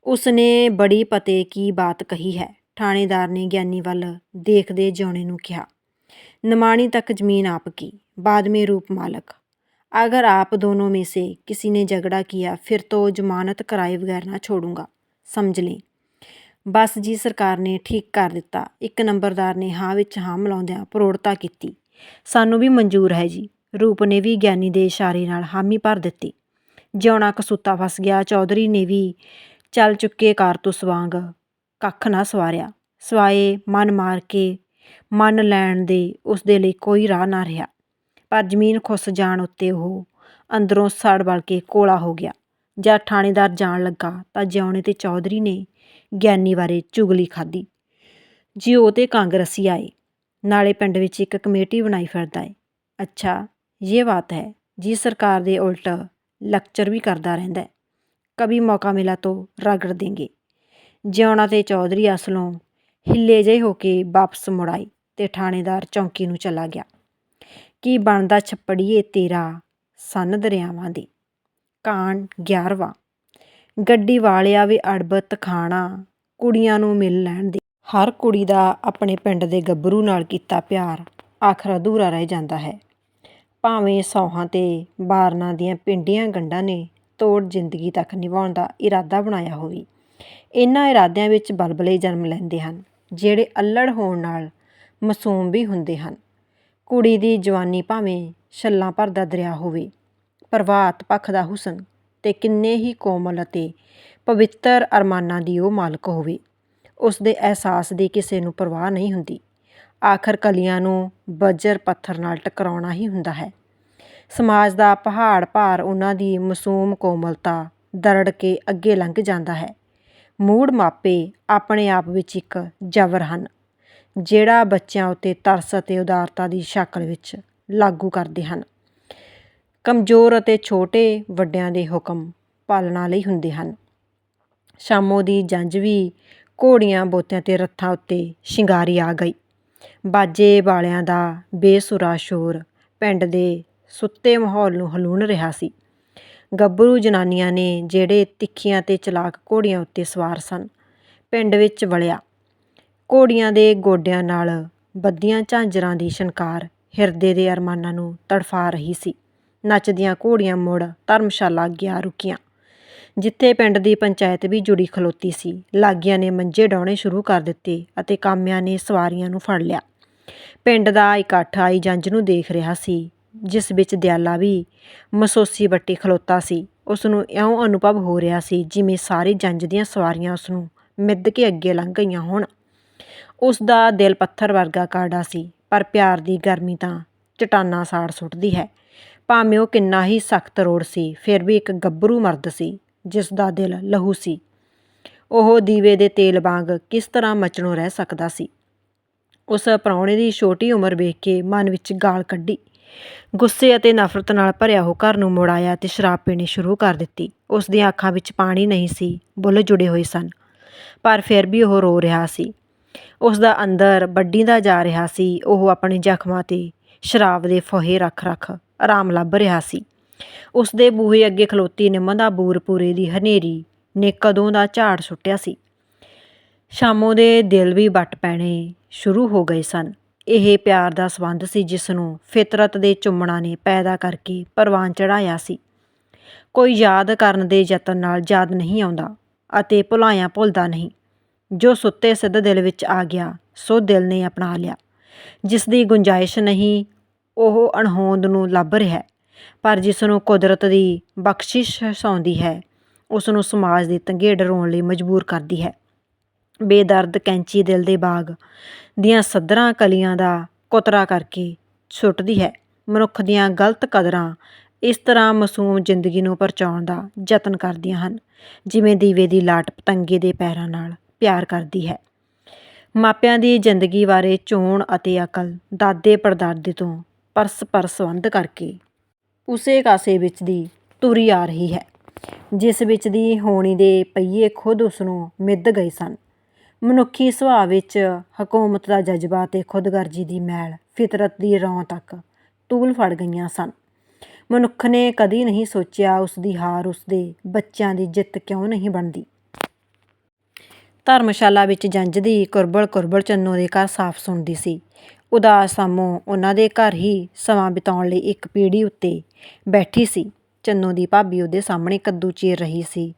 ਉਸ ਨੇ ਬੜੀ ਪਤੇ ਕੀ ਬਾਤ ਕਹੀ ਹੈ, ਥਾਣੇਦਾਰ ਨੇ ਗਿਆਨੀ ਵੱਲ ਦੇਖਦੇ ਜੌਣੇ ਨੂੰ ਕਿਹਾ। ਨਮਾਣੀ ਤੱਕ ਜ਼ਮੀਨ ਆਪ ਕੀ? ਬਾਦ ਮੇ ਰੂਪ ਮਾਲਕ अगर आप दोनों में से किसी ने झगड़ा किया फिर तो जमानत कराए बगैर ना छोड़ूंगा ਸਮਝ ਲਈ ਬਸ ਜੀ ਸਰਕਾਰ ਨੇ ਠੀਕ ਕਰ ਦਿੱਤਾ ਇੱਕ ਨੰਬਰਦਾਰ ਨੇ ਹਾਂ ਵਿੱਚ ਹਾਂ ਮਿਲਾਉਂਦਿਆਂ ਪ੍ਰੋੜਤਾ ਕੀਤੀ ਸਾਨੂੰ ਵੀ ਮਨਜ਼ੂਰ ਹੈ ਜੀ ਰੂਪ ਨੇ ਵੀ ਗਿਆਨੀ ਦੇ ਇਸ਼ਾਰੇ ਨਾਲ ਹਾਮੀ ਭਰ ਦਿੱਤੀ ਜਿਉਣਾ ਕਸੂਤਾ ਫਸ ਗਿਆ ਚੌਧਰੀ ਨੇ ਵੀ ਚੱਲ ਚੁੱਕੇ ਕਾਰਤੂਸ ਵਾਂਗ ਕੱਖ ਨਾ ਸਵਾਰਿਆ ਸਵਾਏ ਮਨ ਮਾਰ ਕੇ ਮੰਨ ਲੈਣ ਦੇ ਉਸ ਦੇ ਲਈ ਕੋਈ ਰਾਹ ਨਾ ਰਿਹਾ ਪਰ ਜ਼ਮੀਨ ਖੁੱਸ ਜਾਣ ਉੱਤੇ ਉਹ ਅੰਦਰੋਂ ਸੜ ਬਲ ਕੇ ਕੋਲਾ ਹੋ ਗਿਆ। ਜਦ ਥਾਣੇਦਾਰ ਜਾਣ ਲੱਗਾ ਤਾਂ ਜਿਉਣੇ ਤੇ ਚੌਧਰੀ ਨੇ ਗਿਆਨੀ ਬਾਰੇ ਚੁਗਲੀ ਖਾਧੀ। ਜੀ ਉਹ ਤੇ ਕਾਂਗਰਸੀ ਆਏ। ਨਾਲੇ ਪਿੰਡ ਵਿੱਚ ਇੱਕ ਕਮੇਟੀ ਬਣਾਈ ਫਿਰਦਾ ਏ। ਅੱਛਾ ਇਹ ਬਾਤ ਹੈ ਜੀ ਸਰਕਾਰ ਦੇ ਉਲਟ ਲੈਕਚਰ ਵੀ ਕਰਦਾ ਰਹਿੰਦਾ ਹੈ ਕभी ਮੌਕਾ ਮਿਲਾ ਤੋ ਰਗੜ ਦੇਂਗੇ। ਜਿਉਣਾ ਤੇ ਚੌਧਰੀ ਅਸਲੋਂ ਹਿੱਲੇ ਜਿਹੇ ਹੋ ਕੇ ਵਾਪਸ ਮੁੜ ਆਏ ਤੇ ਥਾਣੇਦਾਰ ਚੌਂਕੀ ਨੂੰ ਚਲਾ ਗਿਆ। ਕੀ ਬਣਦਾ ਛੱਪੜੀਏ ਤੇਰਾ ਸੰਨ ਦਰਿਆਵਾਂ ਦੀ? ਕਾਂਡ 11ਵਾਂ ਗੱਡੀ ਵਾਲਿਆ ਵੀ ਅੜਬਤ ਖਾਣਾ ਕੁੜੀਆਂ ਨੂੰ ਮਿਲ ਲੈਣ ਦੀ। ਹਰ ਕੁੜੀ ਦਾ ਆਪਣੇ ਪਿੰਡ ਦੇ ਗੱਭਰੂ ਨਾਲ ਕੀਤਾ ਪਿਆਰ, ਆਖਰ ਅਧੂਰਾ ਰਹਿ ਜਾਂਦਾ ਹੈ। ਭਾਵੇਂ ਸੌਹਾਂ ਤੇ ਬਾਰਨਾਂ ਦੀਆਂ ਪਿੰਡੀਆਂ ਗੰਢਾਂ ਨੇ ਤੋੜ ਜ਼ਿੰਦਗੀ ਤੱਕ ਨਿਭਾਉਣ ਦਾ ਇਰਾਦਾ ਬਣਾਇਆ ਹੋਵੇ ਇਹਨਾਂ ਇਰਾਦਿਆਂ ਵਿੱਚ ਬਲਬਲੇ ਜਨਮ ਲੈਂਦੇ ਹਨ, ਜਿਹੜੇ ਅਲੜ ਹੋਣ ਨਾਲ ਮਾਸੂਮ ਵੀ ਹੁੰਦੇ ਹਨ। ਕੁੜੀ ਦੀ ਜਵਾਨੀ ਭਾਵੇਂ ਛੱਲਾਂ ਭਰਦਾ ਦਰਿਆ ਹੋਵੇ ਪ੍ਰਭਾਤ ਪੱਖ ਦਾ ਹੁਸਨ ਤੇ ਕਿੰਨੇ ਹੀ ਕੋਮਲ ਅਤੇ ਪਵਿੱਤਰ ਅਰਮਾਨਾਂ ਦੀ ਉਹ ਮਾਲਕ ਹੋਵੇ, ਉਸ ਦੇ ਅਹਿਸਾਸ ਦੀ ਕਿਸੇ ਨੂੰ ਪਰਵਾਹ ਨਹੀਂ ਹੁੰਦੀ। ਆਖਰ ਕਲੀਆਂ ਨੂੰ ਬਜਰ ਪੱਥਰ ਨਾਲ ਟਕਰਾਉਣਾ ਹੀ ਹੁੰਦਾ ਹੈ। ਸਮਾਜ ਦਾ ਪਹਾੜ ਭਾਰ ਉਹਨਾਂ ਦੀ ਮਾਸੂਮ ਕੋਮਲਤਾ ਦਰੜ ਕੇ ਅੱਗੇ ਲੰਘ ਜਾਂਦਾ ਹੈ। ਮੂੜ ਮਾਪੇ ਆਪਣੇ ਆਪ ਵਿੱਚ ਇੱਕ ਜਬਰ ਹਨ। ਜਿਹੜਾ ਬੱਚਿਆਂ ਉੱਤੇ ਤਰਸ ਅਤੇ ਉਦਾਰਤਾ ਦੀ ਸ਼ਕਲ ਵਿੱਚ ਲਾਗੂ ਕਰਦੇ ਹਨ। ਕਮਜ਼ੋਰ ਅਤੇ ਛੋਟੇ ਵੱਡਿਆਂ ਦੇ ਹੁਕਮ ਪਾਲਣਾ ਲਈ ਹੁੰਦੇ ਹਨ। ਸ਼ਾਮੋ ਦੀ ਜੰਜ ਵੀ ਘੋੜੀਆਂ ਬੋਤਿਆਂ ਤੇ ਰੱਥਾਂ ਉੱਤੇ ਸ਼ਿੰਗਾਰੀ ਆ ਗਈ। ਬਾਜੇ ਵਾਲਿਆਂ ਦਾ ਬੇਸੁਰਾ ਸ਼ੋਰ ਪਿੰਡ ਦੇ ਸੁੱਤੇ ਮਾਹੌਲ ਨੂੰ ਹਲੂਣ ਰਿਹਾ ਸੀ। ਗੱਭਰੂ ਜਨਾਨੀਆਂ ਨੇ ਜਿਹੜੇ ਤਿੱਖੀਆਂ ਤੇ ਚਲਾਕ ਘੋੜੀਆਂ ਉੱਤੇ ਸਵਾਰ ਸਨ, ਪਿੰਡ ਵਿੱਚ ਵਲਿਆ ਘੋੜੀਆਂ ਦੇ ਗੋਡਿਆਂ ਨਾਲ ਬੱਦੀਆਂ ਝਾਂਜਰਾਂ ਦੀ ਛਣਕਾਰ ਹਿਰਦੇ ਦੇ ਅਰਮਾਨਾਂ ਨੂੰ ਤੜਫਾ ਰਹੀ ਸੀ। ਨੱਚਦੀਆਂ ਘੋੜੀਆਂ ਮੁੜ ਧਰਮਸ਼ਾਲਾ ਗਿਆ ਰੁਕੀਆਂ। ਜਿੱਥੇ ਪਿੰਡ ਦੀ ਪੰਚਾਇਤ ਵੀ ਜੁੜੀ ਖਲੋਤੀ ਸੀ, ਲਾਗੀਆਂ ਨੇ ਮੰਜੇ ਡਾਉਣੇ ਸ਼ੁਰੂ ਕਰ ਦਿੱਤੇ ਅਤੇ ਕਾਮਿਆਂ ਨੇ ਸਵਾਰੀਆਂ ਨੂੰ ਫੜ ਲਿਆ। ਪਿੰਡ ਦਾ ਇਕੱਠ ਆਈ ਜੰਜ ਨੂੰ ਦੇਖ ਰਿਹਾ ਸੀ, ਜਿਸ ਵਿੱਚ ਦਿਆਲਾ ਵੀ ਮਸੋਸੀ ਬੱਟੀ ਖਲੋਤਾ ਸੀ। ਉਸ ਨੂੰ ਇਉਂ ਅਨੁਭਵ ਹੋ ਰਿਹਾ ਸੀ ਜਿਵੇਂ ਸਾਰੇ ਜੰਜ ਦੀਆਂ ਸਵਾਰੀਆਂ ਉਸ ਨੂੰ ਮਿੱਧ ਕੇ ਅੱਗੇ ਲੰਘ ਗਈਆਂ ਹੋਣ। ਉਸ ਦਾ ਦਿਲ ਪੱਥਰ ਵਰਗਾ ਕਾੜਾ ਸੀ, ਪਰ ਪਿਆਰ ਦੀ ਗਰਮੀ ਤਾਂ ਚਟਾਨਾ ਸਾੜ ਸੁੱਟਦੀ ਹੈ। ਭਾਵੇਂ ਉਹ ਕਿੰਨਾ ਹੀ ਸਖਤ ਰੋੜ ਸੀ, ਫਿਰ ਵੀ ਇੱਕ ਗੱਭਰੂ ਮਰਦ ਸੀ ਜਿਸ ਦਾ ਦਿਲ ਲਹੂ ਸੀ। ਉਹ ਦੀਵੇ ਦੇ ਤੇਲ ਵਾਂਗ ਕਿਸ ਤਰ੍ਹਾਂ ਮਚਣੋਂ ਰਹਿ ਸਕਦਾ ਸੀ। ਉਸ ਪ੍ਰਾਹੁਣੇ ਦੀ ਛੋਟੀ ਉਮਰ ਵੇਖ ਕੇ ਮਨ ਵਿੱਚ ਗਾਲ ਕੱਢੀ। ਗੁੱਸੇ ਅਤੇ ਨਫ਼ਰਤ ਨਾਲ ਭਰਿਆ ਉਹ ਘਰ ਨੂੰ ਮੁੜ ਆਇਆ ਤੇ ਸ਼ਰਾਬ ਪੀਣੀ ਸ਼ੁਰੂ ਕਰ ਦਿੱਤੀ। ਉਸ ਦੀਆਂ ਅੱਖਾਂ ਵਿੱਚ ਪਾਣੀ ਨਹੀਂ ਸੀ ਬੁੱਲ ਜੁੜੇ ਹੋਏ ਸਨ। ਪਰ ਫਿਰ ਵੀ ਉਹ ਰੋ ਰਿਹਾ ਸੀ। ਉਸ ਦਾ ਅੰਦਰ ਵੱਡੀਦਾ ਜਾ ਰਿਹਾ ਸੀ। ਉਹ ਆਪਣੇ ਜ਼ਖਮਾਂ ਤੇ ਸ਼ਰਾਬ ਦੇ ਫੋਹੇ ਰੱਖ ਰੱਖ ਆਰਾਮ ਲੱਭ ਰਿਹਾ ਸੀ। ਉਸ ਦੇ ਬੂਹੇ ਅੱਗੇ ਖਲੋਤੀ ਨਿੰਮ ਦਾ ਬੂਰਪੂਰੇ ਦੀ ਹਨੇਰੀ ਨੇ ਕਦੋਂ ਦਾ ਝਾੜ ਸੁੱਟਿਆ ਸੀ। ਸ਼ਾਮੋ ਦੇ ਦਿਲ ਵੀ ਵੱਟ ਪੈਣੇ ਸ਼ੁਰੂ ਹੋ ਗਏ ਸਨ। ਇਹ ਪਿਆਰ ਦਾ ਸਬੰਧ ਸੀ ਜਿਸ ਨੂੰ ਫਿਤਰਤ ਦੇ ਚੁੰਮਣਾ ਨੇ ਪੈਦਾ ਕਰਕੇ ਪਰਵਾਨ ਚੜਾਇਆ ਸੀ। ਕੋਈ ਯਾਦ ਕਰਨ ਦੇ ਯਤਨ ਨਾਲ ਯਾਦ ਨਹੀਂ ਆਉਂਦਾ ਅਤੇ ਭੁਲਾਇਆ ਭੁੱਲਦਾ ਨਹੀਂ। ਜੋ ਸੁੱਤੇ ਸਿੱਧ ਦਿਲ ਵਿੱਚ ਆ ਗਿਆ, ਸੋ ਦਿਲ ਨੇ ਅਪਣਾ ਲਿਆ। ਜਿਸ ਦੀ ਗੁੰਜਾਇਸ਼ ਨਹੀਂ, ਉਹ ਅਣਹੋਂਦ ਨੂੰ ਲੱਭ ਰਿਹਾ ਪਰ ਜਿਸ ਨੂੰ ਕੁਦਰਤ ਦੀ ਬਖਸ਼ਿਸ਼ ਹਸਾਉਂਦੀ ਹੈ, ਉਸ ਨੂੰ ਸਮਾਜ ਦੇ ਤੰਗੇੜ ਰੋਣ ਲਈ ਮਜਬੂਰ ਕਰਦੀ ਹੈ। ਬੇਦਰਦ, ਕੈਂਚੀ ਦਿਲ ਦੇ ਬਾਗ ਦੀਆਂ ਸੱਧਰਾਂ ਕਲੀਆਂ ਦਾ ਕੁਤਰਾ ਕਰਕੇ ਸੁੱਟਦੀ ਹੈ। ਮਨੁੱਖ ਦੀਆਂ ਗਲਤ ਕਦਰਾਂ ਇਸ ਤਰ੍ਹਾਂ ਮਾਸੂਮ ਜ਼ਿੰਦਗੀ ਨੂੰ ਪਰਚਾਉਣ ਦਾ ਯਤਨ ਕਰਦੀਆਂ ਹਨ, ਜਿਵੇਂ ਦੀਵੇ ਦੀ ਲਾਟ ਪਤੰਗੇ ਦੇ ਪੈਰਾਂ ਨਾਲ। ਪਿਆਰ ਕਰਦੀ ਹੈ। ਮਾਪਿਆਂ ਦੀ ਜ਼ਿੰਦਗੀ ਬਾਰੇ ਚੋਣ ਅਤੇ ਅਕਲ ਦਾਦੇ ਪੜਦਾਦੇ ਤੋਂ ਪਰਸਪਰ ਸੰਬੰਧ ਕਰਕੇ ਉਸੇ ਕਾਸੇ ਵਿੱਚ ਦੀ ਤੁਰੀ ਆ ਰਹੀ ਹੈ, ਜਿਸ ਵਿੱਚ ਦੀ ਹੋਣੀ ਦੇ ਪਹੀਏ ਖੁਦ ਉਸ ਨੂੰ ਮਿੱਧ ਗਏ ਸਨ। ਮਨੁੱਖੀ ਸੁਭਾਅ ਵਿੱਚ ਹਕੂਮਤ ਦਾ ਜਜ਼ਬਾ ਤੇ ਖੁਦਗਰਜੀ ਦੀ ਮੈਲ ਫਿਤਰਤ ਦੀ ਰੌਂ ਤੱਕ ਤੂਲ ਫੜ ਗਈਆਂ ਸਨ। ਮਨੁੱਖ ਨੇ ਕਦੀ ਨਹੀਂ ਸੋਚਿਆ ਉਸ ਦੀ ਹਾਰ ਉਸ ਦੇ ਬੱਚਿਆਂ ਦੀ ਜਿੱਤ ਕਿਉਂ ਨਹੀਂ ਬਣਦੀ। ਧਰਮਸ਼ਾਲਾ ਵਿੱਚ ਜੰਝਦੀ ਕੁਰਬਲ ਕੁਰਬਲ ਚੰਨੋ ਦੇ ਘਰ ਸਾਫ਼ ਸੁਣਦੀ ਸੀ। ਉਦਾਸ ਸਾਮੋ ਉਹਨਾਂ ਦੇ ਘਰ ਹੀ ਸਮਾਂ ਬਿਤਾਉਣ ਲਈ ਇੱਕ ਪੀੜੀ ਉੱਤੇ ਬੈਠੀ ਸੀ। ਚੰਨੋ ਦੀ ਭਾਬੀ ਉਹਦੇ ਸਾਹਮਣੇ ਕੱਦੂ ਚੀਰ ਰਹੀ ਸੀ।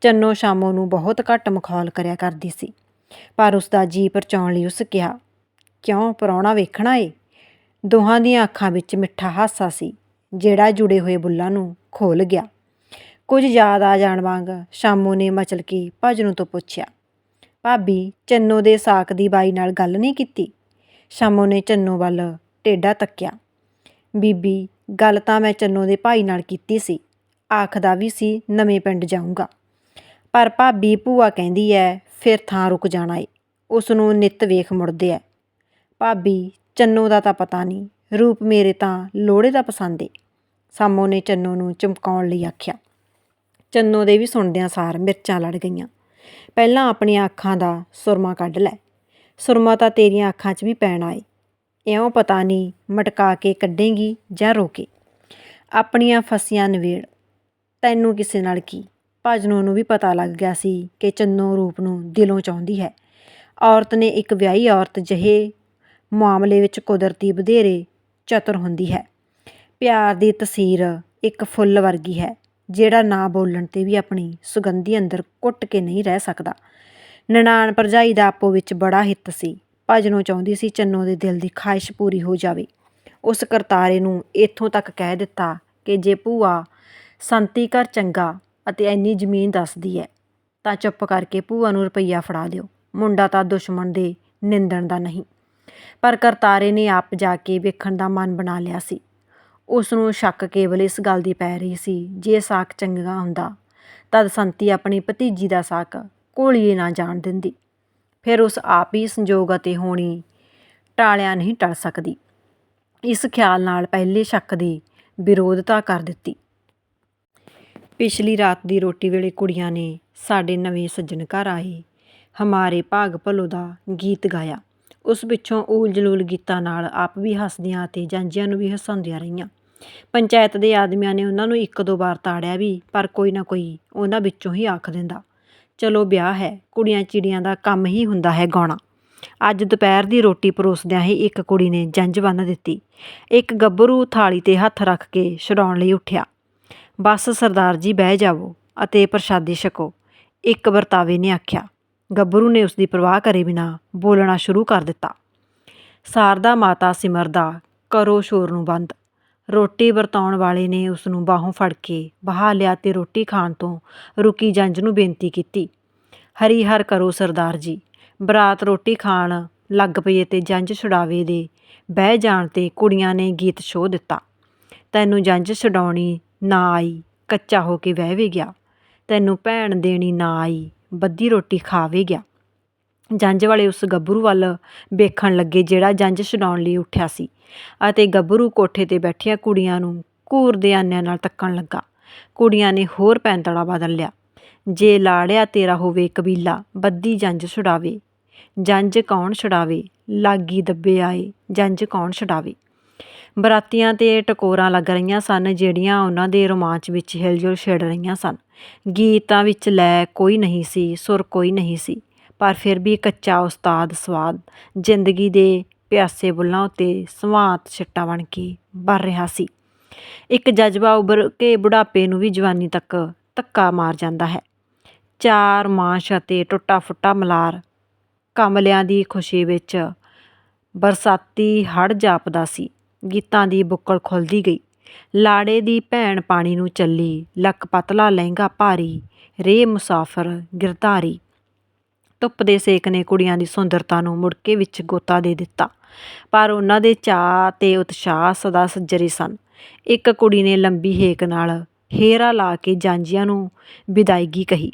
ਚੰਨੋ ਸ਼ਾਮੋ ਨੂੰ ਬਹੁਤ ਘੱਟ ਮਖੌਲ ਕਰਿਆ ਕਰਦੀ ਸੀ। ਪਰ ਉਸ ਦਾ ਜੀ ਪਰਚਾਉਣ ਲਈ ਉਸ ਕਿਹਾ, ਕਿਉਂ ਪਰਾਉਣਾ ਵੇਖਣਾ ਏ? ਦੋਹਾਂ ਦੀਆਂ ਅੱਖਾਂ ਵਿੱਚ ਮਿੱਠਾ ਹਾਸਾ ਸੀ। ਜਿਹੜਾ ਜੁੜੇ ਹੋਏ ਬੁੱਲਾਂ ਨੂੰ ਖੋਲ ਗਿਆ। ਕੁਝ ਯਾਦ ਆ ਜਾਣ ਵਾਂਗ, ਸ਼ਾਮੂ ਨੇ ਮਚਲ ਕੇ ਭਜਨੋਂ ਤੋਂ ਪੁੱਛਿਆ। ਭਾਬੀ ਚੰਨੋ ਦੇ ਸਾਕ ਦੀ ਬਾਈ ਨਾਲ ਗੱਲ ਨਹੀਂ ਕੀਤੀ। ਸ਼ਾਮੂ ਨੇ ਚੰਨੋ ਵੱਲ ਟੇਡਾ ਤੱਕਿਆ। ਬੀਬੀ, ਗੱਲ ਤਾਂ ਮੈਂ ਚੰਨੋ ਦੇ ਭਾਈ ਨਾਲ ਕੀਤੀ ਸੀ। ਆਖਦਾ ਵੀ ਸੀ, ਨਵੇਂ ਪਿੰਡ ਜਾਊਂਗਾ। ਪਰ ਭਾਬੀ ਭੂਆ ਕਹਿੰਦੀ ਐ, ਫਿਰ ਥਾਂ ਰੁਕ ਜਾਣਾ ਏ। ਉਸ ਨੂੰ ਨਿੱਤ ਵੇਖ ਮੁੜਦੇ ਐ। ਭਾਬੀ, ਚੰਨੋ ਦਾ ਤਾਂ ਪਤਾ ਨਹੀਂ, ਰੂਪ ਮੇਰੇ ਤਾਂ ਲੋੜੇ ਦਾ ਪਸੰਦ ਏ। ਸਾਮੋ ਨੇ ਚੰਨੋ ਨੂੰ ਚਮਕਾਉਣ ਲਈ ਆਖਿਆ। ਚੰਨੋ ਦੇ ਵੀ ਸੁਣਦਿਆਂ ਸਾਰ ਮਿਰਚਾਂ ਲੜ ਗਈਆਂ। ਪਹਿਲਾਂ ਆਪਣੀਆਂ ਅੱਖਾਂ ਦਾ ਸੁਰਮਾ ਕੱਢ ਲੈ। ਸੁਰਮਾ ਤਾਂ ਤੇਰੀਆਂ ਅੱਖਾਂ 'ਚ ਵੀ ਪੈਣਾ ਏ ਇਉਂ ਪਤਾ ਨਹੀਂ ਮਟਕਾ ਕੇ ਕੱਢੇਂਗੀ ਜਾਂ ਰੋਕੇ। ਆਪਣੀਆਂ ਫਸੀਆਂ ਨਵੇੜ। ਤੈਨੂੰ ਕਿਸੇ ਨਾਲ ਕੀ? ਭਜਨੋਂ ਨੂੰ ਵੀ ਪਤਾ ਲੱਗ ਗਿਆ ਸੀ ਕਿ ਚੰਨੋ ਰੂਪ ਨੂੰ ਦਿਲੋਂ ਚਾਹੁੰਦੀ ਹੈ। ਔਰਤ ਨੇ ਇੱਕ ਵਿਆਹੀ ਔਰਤ ਜਿਹੇ ਮਾਮਲੇ ਵਿੱਚ ਕੁਦਰਤੀ ਵਧੇਰੇ ਚਤੁਰ ਹੁੰਦੀ ਹੈ। ਪਿਆਰ ਦੀ ਤਸਵੀਰ ਇੱਕ ਫੁੱਲ ਵਰਗੀ ਹੈ। ਜਿਹੜਾ ਨਾ ਬੋਲਣ ਤੇ ਵੀ ਆਪਣੀ ਸੁਗੰਧੀ ਅੰਦਰ ਕੁੱਟ ਕੇ ਨਹੀਂ ਰਹਿ ਸਕਦਾ। ਨਨਾਣ ਭਰਜਾਈ ਦਾ ਆਪੋ ਵਿੱਚ ਬੜਾ ਹਿੱਤ ਸੀ। ਭਜਨੋਂ ਚਾਹੁੰਦੀ ਸੀ ਚੰਨੋ ਦੇ ਦਿਲ ਦੀ ਖਾਹਿਸ਼ ਪੂਰੀ ਹੋ ਜਾਵੇ। ਉਸ ਕਰਤਾਰੇ ਨੂੰ ਇੱਥੋਂ ਤੱਕ ਕਹਿ ਦਿੱਤਾ ਕਿ ਜੇ ਭੂਆ ਸੰਤੀ ਘਰ ਚੰਗਾ ਅਤੇ ਇੰਨੀ ਜ਼ਮੀਨ ਦੱਸਦੀ ਹੈ ਤਾਂ ਚੁੱਪ ਕਰਕੇ ਭੂਆ ਨੂੰ ਰੁਪਈਆ ਫੜਾ ਦਿਓ। ਮੁੰਡਾ ਤਾਂ ਦੁਸ਼ਮਣ ਦੇ ਨਿੰਦਣ ਦਾ ਨਹੀਂ। ਪਰ ਕਰਤਾਰੇ ਨੇ ਆਪ ਜਾ ਕੇ ਵੇਖਣ ਦਾ ਮਨ ਬਣਾ ਲਿਆ ਸੀ। ਉਸ ਨੂੰ ਸ਼ੱਕ ਕੇਵਲ ਇਸ ਗੱਲ ਦੀ ਪੈ ਰਹੀ ਸੀ, ਜੇ ਸਾਕ ਚੰਗਾ ਹੁੰਦਾ, ਤਦ ਸੰਤੀ ਆਪਣੀ ਭਤੀਜੀ ਦਾ ਸਾਕ ਕੋਲੀਏ ਨਾ ਜਾਣ ਦਿੰਦੀ। ਫਿਰ ਉਸ ਆਪ ਹੀ ਸੰਜੋਗ ਅਤੇ ਹੋਣੀ ਟਾਲਿਆ ਨਹੀਂ ਟਲ ਸਕਦੀ। ਇਸ ਖਿਆਲ ਨਾਲ ਪਹਿਲੇ ਸ਼ੱਕ ਦੀ ਵਿਰੋਧਤਾ ਕਰ ਦਿੱਤੀ। ਪਿਛਲੀ ਰਾਤ ਦੀ ਰੋਟੀ ਵੇਲੇ ਕੁੜੀਆਂ ਨੇ ਸਾਡੇ ਨਵੇਂ ਸੱਜਣ ਘਰ ਆਏ। ਹਮਾਰੇ ਭਾਗ ਭਲੋ ਦਾ ਗੀਤ ਗਾਇਆ। ਉਸ ਪਿੱਛੋਂ ਊਲ ਜਲੂਲ ਗੀਤਾਂ ਨਾਲ ਆਪ ਵੀ ਹੱਸਦੀਆਂ ਅਤੇ ਜਾਂਜੀਆਂ ਨੂੰ ਵੀ ਹਸਾਉਂਦੀਆਂ ਰਹੀਆਂ। ਪੰਚਾਇਤ ਦੇ ਆਦਮੀਆਂ ਨੇ ਉਹਨਾਂ ਨੂੰ ਇੱਕ ਦੋ ਵਾਰ ਤਾੜਿਆ ਵੀ, ਪਰ ਕੋਈ ਨਾ ਕੋਈ ਉਹਨਾਂ ਵਿੱਚੋਂ ਹੀ ਆਖ ਦਿੰਦਾ। ਚਲੋ ਵਿਆਹ ਹੈ, ਕੁੜੀਆਂ ਚਿੜੀਆਂ ਦਾ ਕੰਮ ਹੀ ਹੁੰਦਾ ਹੈ ਗਾਉਣਾ। ਅੱਜ ਦੁਪਹਿਰ ਦੀ ਰੋਟੀ ਪਰੋਸਦਿਆਂ ਹੀ ਇੱਕ ਕੁੜੀ ਨੇ ਜੰਜ ਬੰਨ੍ਹ ਦਿੱਤੀ। ਇੱਕ ਗੱਭਰੂ ਥਾਲੀ ਤੇ ਹੱਥ ਰੱਖ ਕੇ ਛਡਾਉਣ ਲਈ ਉੱਠਿਆ। ਬਸ ਸਰਦਾਰ ਜੀ, ਬਹਿ ਜਾਵੋ ਅਤੇ ਪ੍ਰਸ਼ਾਦੇ ਛਕੋ, ਇੱਕ ਵਰਤਾਵੇ ਨੇ ਆਖਿਆ। ਗੱਭਰੂ ਨੇ ਉਸ ਦੀ ਪਰਵਾਹ ਕਰੇ ਬਿਨਾ ਬੋਲਣਾ ਸ਼ੁਰੂ ਕਰ ਦਿੱਤਾ। ਸਾਰਦਾ ਮਾਤਾ ਸਿਮਰਦਾ, ਕਰੋ ਸ਼ੋਰ ਨੂੰ ਬੰਦ। ਰੋਟੀ ਵਰਤਾਉਣ ਵਾਲੇ ਨੇ ਉਸ ਨੂੰ ਬਾਹੋਂ ਫੜ ਕੇ ਬਹਾ ਲਿਆ ਤੇ ਰੋਟੀ ਖਾਣ ਤੋਂ ਰੁਕੀ ਜੰਝ ਨੂੰ ਬੇਨਤੀ ਕੀਤੀ। ਹਰੀ ਹਰ ਕਰੋ ਸਰਦਾਰ ਜੀ, ਬਰਾਤ ਰੋਟੀ ਖਾਣ ਲੱਗ ਪਈ ਤੇ ਜੰਝ ਛੁਡਾਵੇ ਦੇ, ਬਹਿ ਜਾਣ ਤੇ ਕੁੜੀਆਂ ਨੇ ਗੀਤ ਛੋ ਦਿੱਤਾ। ਤੈਨੂੰ ਜੰਝ ਛਡਾਉਣੀ ਨਾ ਆਈ, ਕੱਚਾ ਹੋ ਕੇ ਵਹਿ ਵੀ ਗਿਆ। ਤੈਨੂੰ ਭੈਣ ਦੇਣੀ ਨਾ ਆਈ ਬੱਦੀ ਰੋਟੀ ਖਾ ਵੀ ਗਿਆ। ਜੰਝ ਵਾਲੇ ਉਸ ਗੱਭਰੂ ਵੱਲ ਵੇਖਣ ਲੱਗੇ ਜਿਹੜਾ ਜੰਝ ਛਡਾਉਣ ਲਈ ਉੱਠਿਆ ਸੀ। ਅਤੇ ਗੱਭਰੂ ਕੋਠੇ ਤੇ ਬੈਠੀਆਂ ਕੁੜੀਆਂ ਨੂੰ ਘੂਰਦੇ ਆਨਿਆਂ ਨਾਲ ਤੱਕਣ ਲੱਗਾ। ਕੁੜੀਆਂ ਨੇ ਹੋਰ ਪੈਂਤੜਾ ਬਦਲ ਲਿਆ। ਜੇ ਲਾੜਿਆ ਤੇਰਾ ਹੋਵੇ ਕਬੀਲਾ ਬੱਦੀ ਜੰਜ ਛੁਡਾਵੇ। ਜੰਜ ਕੌਣ ਛੁਡਾਵੇ? ਲਾਗੀ ਦੱਬੇ ਆਏ, ਜੰਜ ਕੌਣ ਛੁਡਾਵੇ? ਬਰਾਤੀਆਂ ਤੇ ਟਕੋਰਾਂ ਲੱਗ ਰਹੀਆਂ ਸਨ, ਜਿਹੜੀਆਂ ਉਹਨਾਂ ਦੇ ਰੋਮਾਂਚ ਵਿੱਚ ਹਿਲਜੁਲ ਛੇੜ ਰਹੀਆਂ ਸਨ। ਗੀਤਾਂ ਵਿੱਚ ਲੈ ਕੋਈ ਨਹੀਂ ਸੀ, ਸੁਰ ਕੋਈ ਨਹੀਂ ਸੀ। ਪਰ ਫਿਰ ਵੀ ਕੱਚਾ ਉਸਤਾਦ ਸਵਾਦ, ਜ਼ਿੰਦਗੀ ਦੇ ਪਿਆਸੇ ਬੁੱਲਾਂ ਉੱਤੇ ਸਵਾਤ ਛਿੱਟਾ ਬਣ ਕੇ ਭਰ ਰਿਹਾ ਸੀ। ਇੱਕ ਜਜ਼ਬਾ ਉਭਰ ਕੇ ਬੁਢਾਪੇ ਨੂੰ ਵੀ ਜਵਾਨੀ ਤੱਕ ਧੱਕਾ ਮਾਰ ਜਾਂਦਾ ਹੈ। ਚਾਰ ਮਾਸ਼ ਅਤੇ ਟੁੱਟਾ ਫੁੱਟਾ ਮਲਾਰ ਕਮਲਿਆਂ ਦੀ ਖੁਸ਼ੀ ਵਿੱਚ ਬਰਸਾਤੀ ਹੜ ਜਾਪਦਾ ਸੀ। ਗੀਤਾਂ ਦੀ ਬੁੱਕਲ ਖੁੱਲਦੀ ਗਈ। ਲਾੜੇ ਦੀ ਭੈਣ ਪਾਣੀ ਨੂੰ ਚੱਲੀ, ਲੱਕ ਪਤਲਾ, ਲਹਿੰਗਾ ਭਾਰੀ ਰੇ ਮੁਸਾਫਰ, ਗਿਰਧਾਰੀ। ਧੁੱਪ ਦੇ ਸੇਕ ਨੇ ਕੁੜੀਆਂ ਦੀ ਸੁੰਦਰਤਾ ਨੂੰ ਮੁੜਕੇ ਵਿੱਚ ਗੋਤਾ ਦੇ ਦਿੱਤਾ। ਪਰ ਉਹਨਾਂ ਦੇ ਚਾਅ ਤੇ ਉਤਸ਼ਾਹ ਸਦਾ ਸੱਜਰੇ ਸਨ। ਇੱਕ ਕੁੜੀ ਨੇ ਲੰਬੀ ਹੇਕ ਨਾਲ ਹੇਰਾ ਲਾ ਕੇ ਜਾਂਜੀਆਂ ਨੂੰ ਵਿਦਾਇਗੀ ਕਹੀ,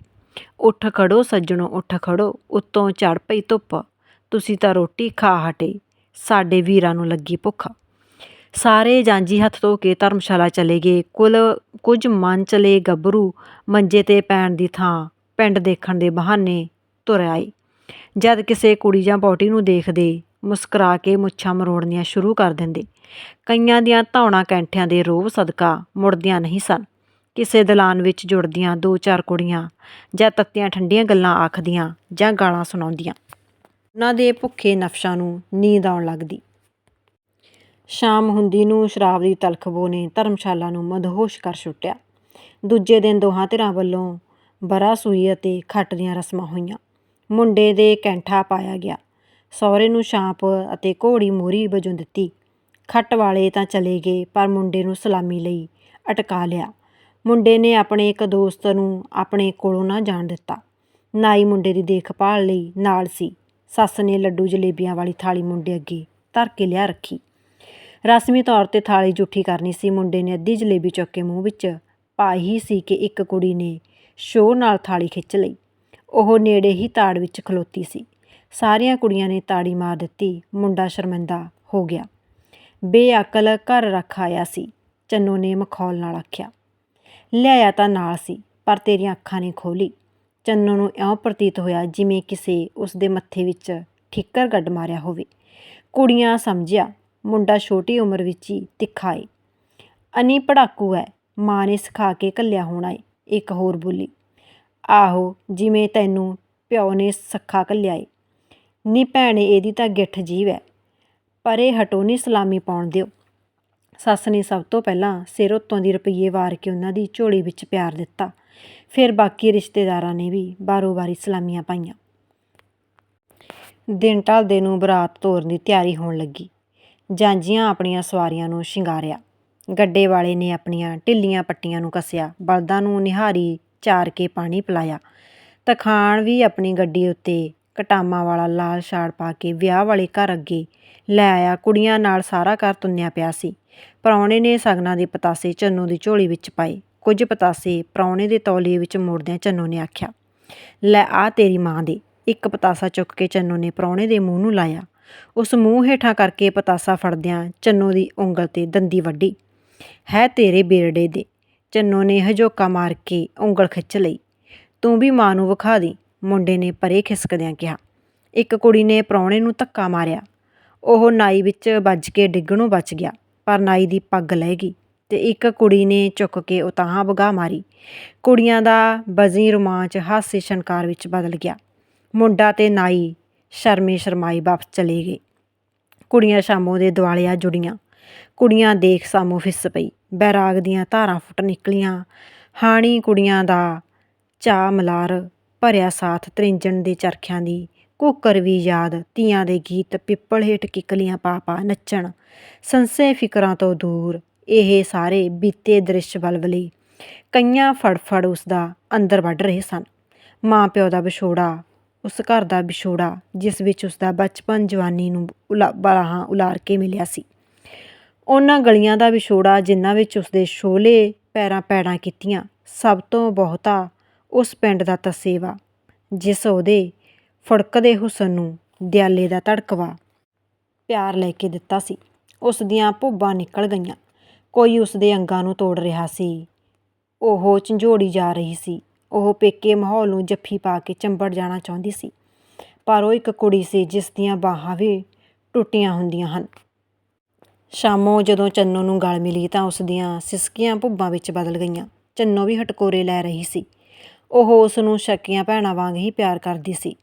ਉੱਠ ਖੜੋ ਸੱਜਣੋ, ਉੱਠ ਖੜੋ, ਉੱਤੋਂ ਚੜ ਪਈ ਧੁੱਪ, ਤੁਸੀਂ ਤਾਂ ਰੋਟੀ ਖਾ ਹਟੇ, ਸਾਡੇ ਵੀਰਾਂ ਨੂੰ ਲੱਗੀ ਭੁੱਖ ਸਾਰੇ ਜਾਂਜੀ ਹੱਥ ਧੋ ਕੇ ਧਰਮਸ਼ਾਲਾ ਚਲੇ ਗਏ। ਕੁਲ, ਕੁਝ ਮਨ ਚਲੇ ਗੱਭਰੂ ਮੰਜੇ ਤੇ ਪੈਣ ਦੀ ਥਾਂ ਪਿੰਡ ਦੇਖਣ ਦੇ ਬਹਾਨੇ ਤੁਰ ਆਏ। ਜਦ ਕਿਸੇ ਕੁੜੀ ਜਾਂ ਪੌਟੀ ਨੂੰ ਦੇਖਦੇ ਮੁਸਕਰਾ ਕੇ ਮੁੱਛਾਂ ਮਰੋੜਨੀਆਂ ਸ਼ੁਰੂ ਕਰ ਦਿੰਦੇ। ਕਈਆਂ ਦੀਆਂ ਧੌਣਾ ਕੈਂਠਿਆਂ ਦੇ ਰੋਹ ਸਦਕਾ ਮੁੜਦੀਆਂ ਨਹੀਂ ਸਨ। ਕਿਸੇ ਦਲਾਨ ਵਿੱਚ ਜੁੜਦੀਆਂ ਦੋ ਚਾਰ ਕੁੜੀਆਂ ਜਾਂ ਤੱਤੀਆਂ ਠੰਡੀਆਂ ਗੱਲਾਂ ਆਖਦੀਆਂ ਜਾਂ ਗਾਲਾਂ ਸੁਣਾਉਂਦੀਆਂ। ਉਹਨਾਂ ਦੇ ਭੁੱਖੇ ਨਫਸ਼ਾਂ ਨੂੰ ਨੀਂਦ ਆਉਣ ਲੱਗਦੀ। ਸ਼ਾਮ ਹੁੰਦੀ ਨੂੰ ਸ਼ਰਾਬ ਦੀ ਤਲਖਬੋ ਨੇ ਧਰਮਸ਼ਾਲਾ ਨੂੰ ਮਦਹੋਸ਼ ਕਰ ਛੁੱਟਿਆ ਦੂਜੇ ਦਿਨ ਦੋਹਾਂ ਧਿਰਾਂ ਵੱਲੋਂ ਬਰਾ ਸੂਈ ਅਤੇ ਖੱਟ ਦੀਆਂ ਰਸਮਾਂ ਹੋਈਆਂ। ਮੁੰਡੇ ਦੇ ਕੈਂਠਾ ਪਾਇਆ ਗਿਆ। ਸਹੁਰੇ ਨੂੰ ਛਾਂਪ ਅਤੇ ਘੋੜੀ ਮੋਰੀ ਵਜੋਂ ਦਿੱਤੀ। ਖੱਟ ਵਾਲੇ ਤਾਂ ਚਲੇ ਗਏ, ਪਰ ਮੁੰਡੇ ਨੂੰ ਸਲਾਮੀ ਲਈ ਅਟਕਾ ਲਿਆ। ਮੁੰਡੇ ਨੇ ਆਪਣੇ ਇੱਕ ਦੋਸਤ ਨੂੰ ਆਪਣੇ ਕੋਲੋਂ ਨਾ ਜਾਣ ਦਿੱਤਾ। ਨਾਈ ਮੁੰਡੇ ਦੀ ਦੇਖਭਾਲ ਲਈ ਨਾਲ ਸੀ। ਸੱਸ ਨੇ ਲੱਡੂ ਜਲੇਬੀਆਂ ਵਾਲੀ ਥਾਲੀ ਮੁੰਡੇ ਅੱਗੇ ਧਰ ਕੇ ਲਿਆ ਰੱਖੀ। ਰਸਮੀ ਤੌਰ ਤੇ ਥਾਲੀ ਜੁੱਠੀ ਕਰਨੀ ਸੀ। ਮੁੰਡੇ ਨੇ ਅੱਧੀ ਜਲੇਬੀ ਚੁੱਕ ਕੇ ਮੂੰਹ ਵਿੱਚ ਪਾਈ ਹੀ ਸੀ ਕਿ ਇੱਕ ਕੁੜੀ ਨੇ ਸ਼ੋਰ ਨਾਲ ਥਾਲੀ ਖਿੱਚ ਲਈ। ਉਹ ਨੇੜੇ ਹੀ ਤਾੜ ਵਿੱਚ ਖਲੋਤੀ ਸੀ। ਸਾਰੀਆਂ ਕੁੜੀਆਂ ਨੇ ਤਾੜੀ ਮਾਰ ਦਿੱਤੀ, ਮੁੰਡਾ ਸ਼ਰਮਿੰਦਾ ਹੋ ਗਿਆ। ਬੇਅਕਲ ਘਰ ਰੱਖ ਆਇਆ ਸੀ, ਚੰਨੋ ਨੇ ਮਖੌਲ ਨਾਲ ਆਖਿਆ। ਲਿਆਇਆ ਤਾਂ ਨਾਲ ਸੀ, ਪਰ ਤੇਰੀਆਂ ਅੱਖਾਂ ਨੇ ਖੋਲੀ ਚੰਨੋ ਨੂੰ ਇਉਂ ਪ੍ਰਤੀਤ ਹੋਇਆ ਜਿਵੇਂ ਕਿਸੇ ਉਸ ਦੇ ਮੱਥੇ ਵਿੱਚ ਠਿੱਕਰ ਗੱਡ ਮਾਰਿਆ ਹੋਵੇ। ਕੁੜੀਆਂ ਸਮਝਿਆ, ਮੁੰਡਾ ਛੋਟੀ ਉਮਰ ਵਿੱਚ ਹੀ ਤਿੱਖਾ ਏ। ਅਨੀ ਪੜਾਕੂ ਹੈ ਮਾਂ ਨੇ ਸਿਖਾ ਕੇ ਘੱਲਿਆ ਹੋਣਾ ਏ, ਇੱਕ ਹੋਰ ਬੋਲੀ। ਆਹੋ, ਜਿਵੇਂ ਤੈਨੂੰ ਪਿਓ ਨੇ ਸੱਖਾ ਘੱਲਿਆ ਏ। ਨੀ ਭੈਣੇ, ਇਹਦੀ ਤਾਂ ਗਿੱਠ ਜੀਵ ਹੈ ਪਰੇ ਹਟੋ ਨੀ ਸਲਾਮੀ ਪਾਉਣ ਦਿਓ। ਸੱਸ ਨੇ ਸਭ ਤੋਂ ਪਹਿਲਾਂ ਸਿਰ ਉੱਤੋਂ ਦੀ ਰੁਪਈਏ ਵਾਰ ਕੇ ਉਹਨਾਂ ਦੀ ਝੋਲੀ ਵਿੱਚ ਪਿਆਰ ਦਿੱਤਾ। ਫਿਰ ਬਾਕੀ ਰਿਸ਼ਤੇਦਾਰਾਂ ਨੇ ਵੀ ਬਾਰੋ-ਬਾਰੀ ਸਲਾਮੀਆਂ ਪਾਈਆਂ। ਦਿਨ ਢਲਦੇ ਨੂੰ ਬਰਾਤ ਤੋਰਨ ਦੀ ਤਿਆਰੀ ਹੋਣ ਲੱਗੀ। ਜਾਂਜੀਆਂ ਆਪਣੀਆਂ ਸਵਾਰੀਆਂ ਨੂੰ ਸ਼ਿੰਗਾਰਿਆ। ਗੱਡੇ ਵਾਲੇ ਨੇ ਆਪਣੀਆਂ ਢਿੱਲੀਆਂ ਪੱਟੀਆਂ ਨੂੰ ਕੱਸਿਆ। ਬਲਦਾਂ ਨੂੰ ਨਿਹਾਰੀ ਚਾਰ ਕੇ ਪਾਣੀ ਪਿਲਾਇਆ। ਤਖਾਣ ਵੀ ਆਪਣੀ ਗੱਡੀ ਉੱਤੇ ਕਟਾਮਾਂ ਵਾਲਾ ਲਾਲ ਛਾੜ ਪਾ ਕੇ ਵਿਆਹ ਵਾਲੇ ਘਰ ਅੱਗੇ ਲੈ ਆਇਆ, ਕੁੜੀਆਂ ਨਾਲ ਸਾਰਾ ਘਰ ਤੁੰਨਿਆ ਪਿਆ ਸੀ। ਪ੍ਰਾਹੁਣੇ ਨੇ ਸਗਨਾਂ ਦੇ ਪਤਾਸੇ ਚੰਨੂ ਦੀ ਝੋਲੀ ਵਿੱਚ ਪਾਏ। ਕੁਝ ਪਤਾਸੇ ਪ੍ਰਾਹੁਣੇ ਦੇ ਤੌਲੀਏ ਵਿੱਚ ਮੋੜਦਿਆਂ ਚੰਨੋ ਨੇ ਆਖਿਆ, ਲੈ ਆ ਤੇਰੀ ਮਾਂ ਦੇ। ਇੱਕ ਪਤਾਸਾ ਚੁੱਕ ਕੇ ਚੰਨੋ ਨੇ ਪ੍ਰਾਹੁਣੇ ਦੇ ਮੂੰਹ ਨੂੰ ਲਾਇਆ। ਉਸ ਮੂੰਹ ਹੇਠਾਂ ਕਰਕੇ ਪਤਾਸਾ ਫੜਦਿਆਂ ਚੰਨੋ ਦੀ ਉਂਗਲ ਤੇ ਦੰਦੀ ਵੱਢੀ। ਹੈ ਤੇਰੇ ਬੇਰੜੇ ਦੇ। ਚੰਨੋ ਨੇ ਹਜੋਕਾ ਮਾਰ ਕੇ ਉਂਗਲ ਖਿੱਚ ਲਈ। ਤੂੰ ਵੀ ਮਾਂ ਨੂੰ ਵਿਖਾ ਦੀ। ਮੁੰਡੇ ਨੇ ਪਰੇ ਖਿਸਕਦਿਆਂ ਕਿਹਾ। ਇੱਕ ਕੁੜੀ ਨੇ ਪ੍ਰਾਹੁਣੇ ਨੂੰ ਧੱਕਾ ਮਾਰਿਆ। ਉਹ ਨਾਈ ਵਿੱਚ ਵੱਜ ਕੇ ਡਿੱਗਣੋਂ ਬਚ ਗਿਆ, ਪਰ ਨਾਈ ਦੀ ਪੱਗ ਲਹਿ ਗਈ ਤੇ ਇੱਕ ਕੁੜੀ ਨੇ ਚੁੱਕ ਕੇ ਉਤਾਂਹ ਵਗਾ ਮਾਰੀ। ਕੁੜੀਆਂ ਦਾ ਬਜ਼ੀ ਰੋਮਾਂਚ ਹਾਸੇ ਸ਼ਨਕਾਰ ਵਿੱਚ ਬਦਲ ਗਿਆ। ਮੁੰਡਾ ਤੇ ਨਾਈ ਸ਼ਰਮੇ ਸ਼ਰਮਾਈ ਵਾਪਸ ਚਲੇ ਗਏ। ਕੁੜੀਆਂ ਸ਼ਾਮੋ ਦੇ ਦੁਆਲਿਆ ਜੁੜੀਆਂ। ਕੁੜੀਆਂ ਦੇਖ ਸਾਮੋ ਫਿੱਸ ਪਈ। ਬੈਰਾਗ ਦੀਆਂ ਧਾਰਾਂ ਫੁੱਟ ਨਿਕਲੀਆਂ। ਹਾਣੀ ਕੁੜੀਆਂ ਦਾ ਚਾ ਮਲਾਰ ਭਰਿਆ ਸਾਥ ਤ੍ਰਿੰਜਣ ਦੇ ਚਰਖਿਆਂ ਦੀ ਕੁੱਕਰ ਵੀ ਯਾਦ ਤੀਆਂ ਦੇ ਗੀਤ ਪਿੱਪਲ ਹੇਠ ਕਿਕਲੀਆਂ ਪਾ ਪਾ ਨੱਚਣ। ਸੰਸੇ ਫਿਕਰਾਂ ਤੋਂ ਦੂਰ ਇਹ ਸਾਰੇ ਬੀਤੇ ਦ੍ਰਿਸ਼ ਬਲਵਲੇ ਕਈਆਂ ਫੜਫੜ ਉਸ ਦਾ ਅੰਦਰ ਵੱਢ ਰਹੇ ਸਨ। ਮਾਂ ਪਿਓ ਦਾ ਵਿਛੋੜਾ ਉਸ ਘਰ ਦਾ ਵਿਛੋੜਾ ਜਿਸ ਵਿੱਚ ਉਸ ਦਾ ਬਚਪਨ ਜਵਾਨੀ ਨੂੰ ਉਲਾ ਬਾਹਾਂ ਉਲਾਰ ਕੇ ਮਿਲਿਆ ਸੀ। ਉਹਨਾਂ ਗਲੀਆਂ ਦਾ ਵਿਛੋੜਾ ਜਿਨ੍ਹਾਂ ਵਿੱਚ ਉਸ ਦੇ ਛੋਲੇ ਪੈਰਾਂ ਪੈੜਾਂ ਕੀਤੀਆਂ, ਸਭ ਤੋਂ ਬਹੁਤਾ ਉਸ ਪਿੰਡ ਦਾ ਤਸੇਵਾ, ਜਿਸ ਉਹਦੇ ਫੜਕਦੇ ਹੁਸਨ ਨੂੰ ਦਿਆਲੇ ਦਾ ਧੜਕਵਾ ਪਿਆਰ ਲੈ ਕੇ ਦਿੱਤਾ ਸੀ। ਉਸ ਦੀਆਂ ਭੁੱਬਾਂ ਨਿਕਲ ਗਈਆਂ। ਕੋਈ ਉਸ ਦੇ ਅੰਗਾਂ ਨੂੰ ਤੋੜ ਰਿਹਾ ਸੀ। ਉਹ ਝੰਜੋੜੀ ਜਾ ਰਹੀ ਸੀ। ਉਹ ਪੇਕੇ ਮਾਹੌਲ ਨੂੰ ਜੱਫੀ ਪਾ ਕੇ ਚੰਬੜ ਜਾਣਾ ਚਾਹੁੰਦੀ ਸੀ। ਪਰ ਉਹ ਇੱਕ ਕੁੜੀ ਸੀ, ਜਿਸ ਦੀਆਂ ਬਾਹਾਂ ਵੀ ਟੁੱਟੀਆਂ ਹੁੰਦੀਆਂ ਹਨ। ਸ਼ਾਮੋ ਜਦੋਂ ਚੰਨੋ ਨੂੰ ਗਲ ਮਿਲੀ ਤਾਂ ਉਸ ਦੀਆਂ ਸਿਸਕੀਆਂ ਭੁੱਬਾਂ ਵਿੱਚ ਬਦਲ ਗਈਆਂ। ਚੰਨੋ ਵੀ ਹਟਕੋਰੇ ਲੈ ਰਹੀ ਸੀ। ਉਹ ਉਸ ਨੂੰ ਸ਼ੱਕੀਆਂ ਭੈਣਾਂ ਵਾਂਗ ਹੀ ਪਿਆਰ ਕਰਦੀ ਸੀ।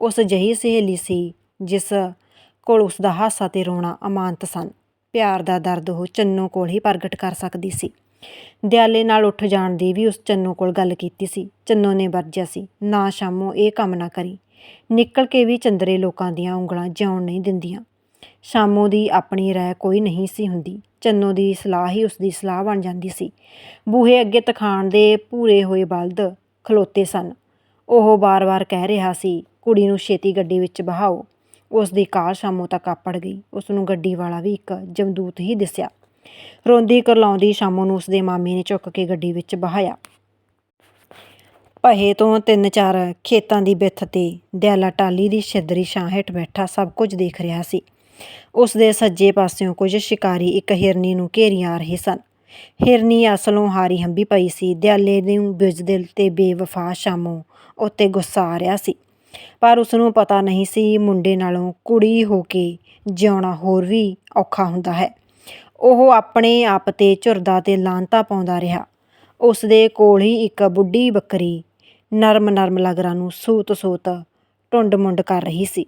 ਉਸ ਜਹੀ ਸਹੇਲੀ ਸੀ ਜਿਸ ਕੋਲ ਉਸ ਦਾ ਹਾਸਾ ਤੇ ਰੋਣਾ ਅਮਾਨਤ ਸਨ। ਪਿਆਰ ਦਾ ਦਰਦ ਉਹ ਚੰਨੋ ਕੋਲ ਹੀ ਪ੍ਰਗਟ ਕਰ ਸਕਦੀ ਸੀ। ਦਿਆਲੇ ਨਾਲ ਉੱਠ ਜਾਣ ਦੀ ਵੀ ਉਸ ਚੰਨੋ ਕੋਲ ਗੱਲ ਕੀਤੀ ਸੀ। ਚੰਨੋ ਨੇ ਵਰਜਿਆ ਸੀ, ਨਾ ਸ਼ਾਮੋ ਇਹ ਕੰਮ ਨਾ ਕਰੀ। ਨਿਕਲ ਕੇ ਵੀ ਚੰਦਰੇ ਲੋਕਾਂ ਦੀਆਂ ਉਂਗਲਾਂ ਜਿਉਣ ਨਹੀਂ ਦਿੰਦੀਆਂ। ਸ਼ਾਮੋ ਦੀ ਆਪਣੀ ਰਾਏ ਕੋਈ ਨਹੀਂ ਸੀ ਹੁੰਦੀ। ਚੰਨੋ ਦੀ ਸਲਾਹ ਹੀ ਉਸ ਦੀ ਸਲਾਹ ਬਣ ਜਾਂਦੀ ਸੀ। ਬੂਹੇ ਅੱਗੇ ਤਖਾਣ ਦੇ ਪੂਰੇ ਹੋਏ ਬਲਦ ਖਲੋਤੇ ਸਨ। ਉਹ ਬਾਰ-ਬਾਰ ਕਹਿ ਰਿਹਾ ਸੀ, ਕੁੜੀ ਨੂੰ ਛੇਤੀ ਗੱਡੀ ਵਿੱਚ ਬਹਾਓ। ਉਸ ਦੀ ਕਾਰ ਸ਼ਾਮੋ ਤੱਕ ਆਪੜ ਗਈ। ਉਸ ਨੂੰ ਗੱਡੀ ਵਾਲਾ ਵੀ ਇੱਕ ਜਮਦੂਤ ਹੀ ਦਿਸਿਆ। ਰੋਂਦੀ ਕਰਲਾਉਂਦੀ ਸ਼ਾਮੋ ਨੂੰ ਉਸ ਦੇ ਮਾਮੇ ਨੇ ਚੁੱਕ ਕੇ ਗੱਡੀ ਵਿੱਚ ਬਹਾਇਆ। ਪਹੇ ਤੋਂ ਤਿੰਨ ਚਾਰ ਖੇਤਾਂ ਦੀ ਬਿੱਥ ਤੇ ਦਿਆਲਾ ਟਾਲੀ ਦੀ ਛਿੱਦਰੀ ਛਾਂ ਹੇਠ ਬੈਠਾ ਸਭ ਕੁਝ ਦੇਖ ਰਿਹਾ ਸੀ। ਉਸ ਦੇ ਸੱਜੇ ਪਾਸਿਓਂ ਕੁਝ ਸ਼ਿਕਾਰੀ ਇੱਕ ਹਿਰਨੀ ਨੂੰ ਘੇਰੀ ਆ ਰਹੇ ਸਨ। ਹਿਰਨੀ ਅਸਲੋਂ ਹਾਰੀ ਹੰਬੀ ਪਈ ਸੀ। ਦਿਆਲੇ ਨੂੰ ਬੁਝਦਿਲ ਤੇ ਬੇਵਫਾ ਸ਼ਾਮੋ ਉੱਤੇ ਗੁੱਸਾ ਆ ਰਿਹਾ ਸੀ। ਪਰ ਉਸ ਨੂੰ ਪਤਾ ਨਹੀਂ ਸੀ ਮੁੰਡੇ ਨਾਲੋਂ ਕੁੜੀ ਹੋ ਕੇ ਜਿਉਣਾ ਹੋਰ ਵੀ ਔਖਾ ਹੁੰਦਾ ਹੈ। ਉਹ ਆਪਣੇ ਆਪ ਤੇ ਝੁਰਦਾ ਤੇ ਲਾਂਤਾ ਪਾਉਂਦਾ ਰਿਹਾ। ਉਸ ਦੇ ਕੋਲ ਹੀ ਇੱਕ ਬੁੱਢੀ ਬੱਕਰੀ ਨਰਮ ਨਰਮ ਲਗਰਾਂ ਨੂੰ ਸੂਤ ਸੂਤ ਟੁੰਡ ਮੁੰਡ ਕਰ ਰਹੀ ਸੀ।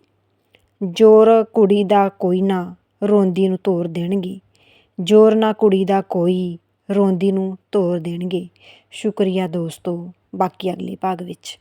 ਜੋਰ ਕੁੜੀ ਦਾ ਕੋਈ ਨਾ ਰੋਂਦੀ ਨੂੰ ਤੋਰ ਦੇਣਗੇ। ਜੋਰ ਨਾ ਕੁੜੀ ਦਾ ਕੋਈ ਰੋਂਦੀ ਨੂੰ ਤੋਰ ਦੇਣਗੇ। ਸ਼ੁਕਰੀਆ ਦੋਸਤੋ, ਬਾਕੀ ਅਗਲੇ ਭਾਗ ਵਿੱਚ।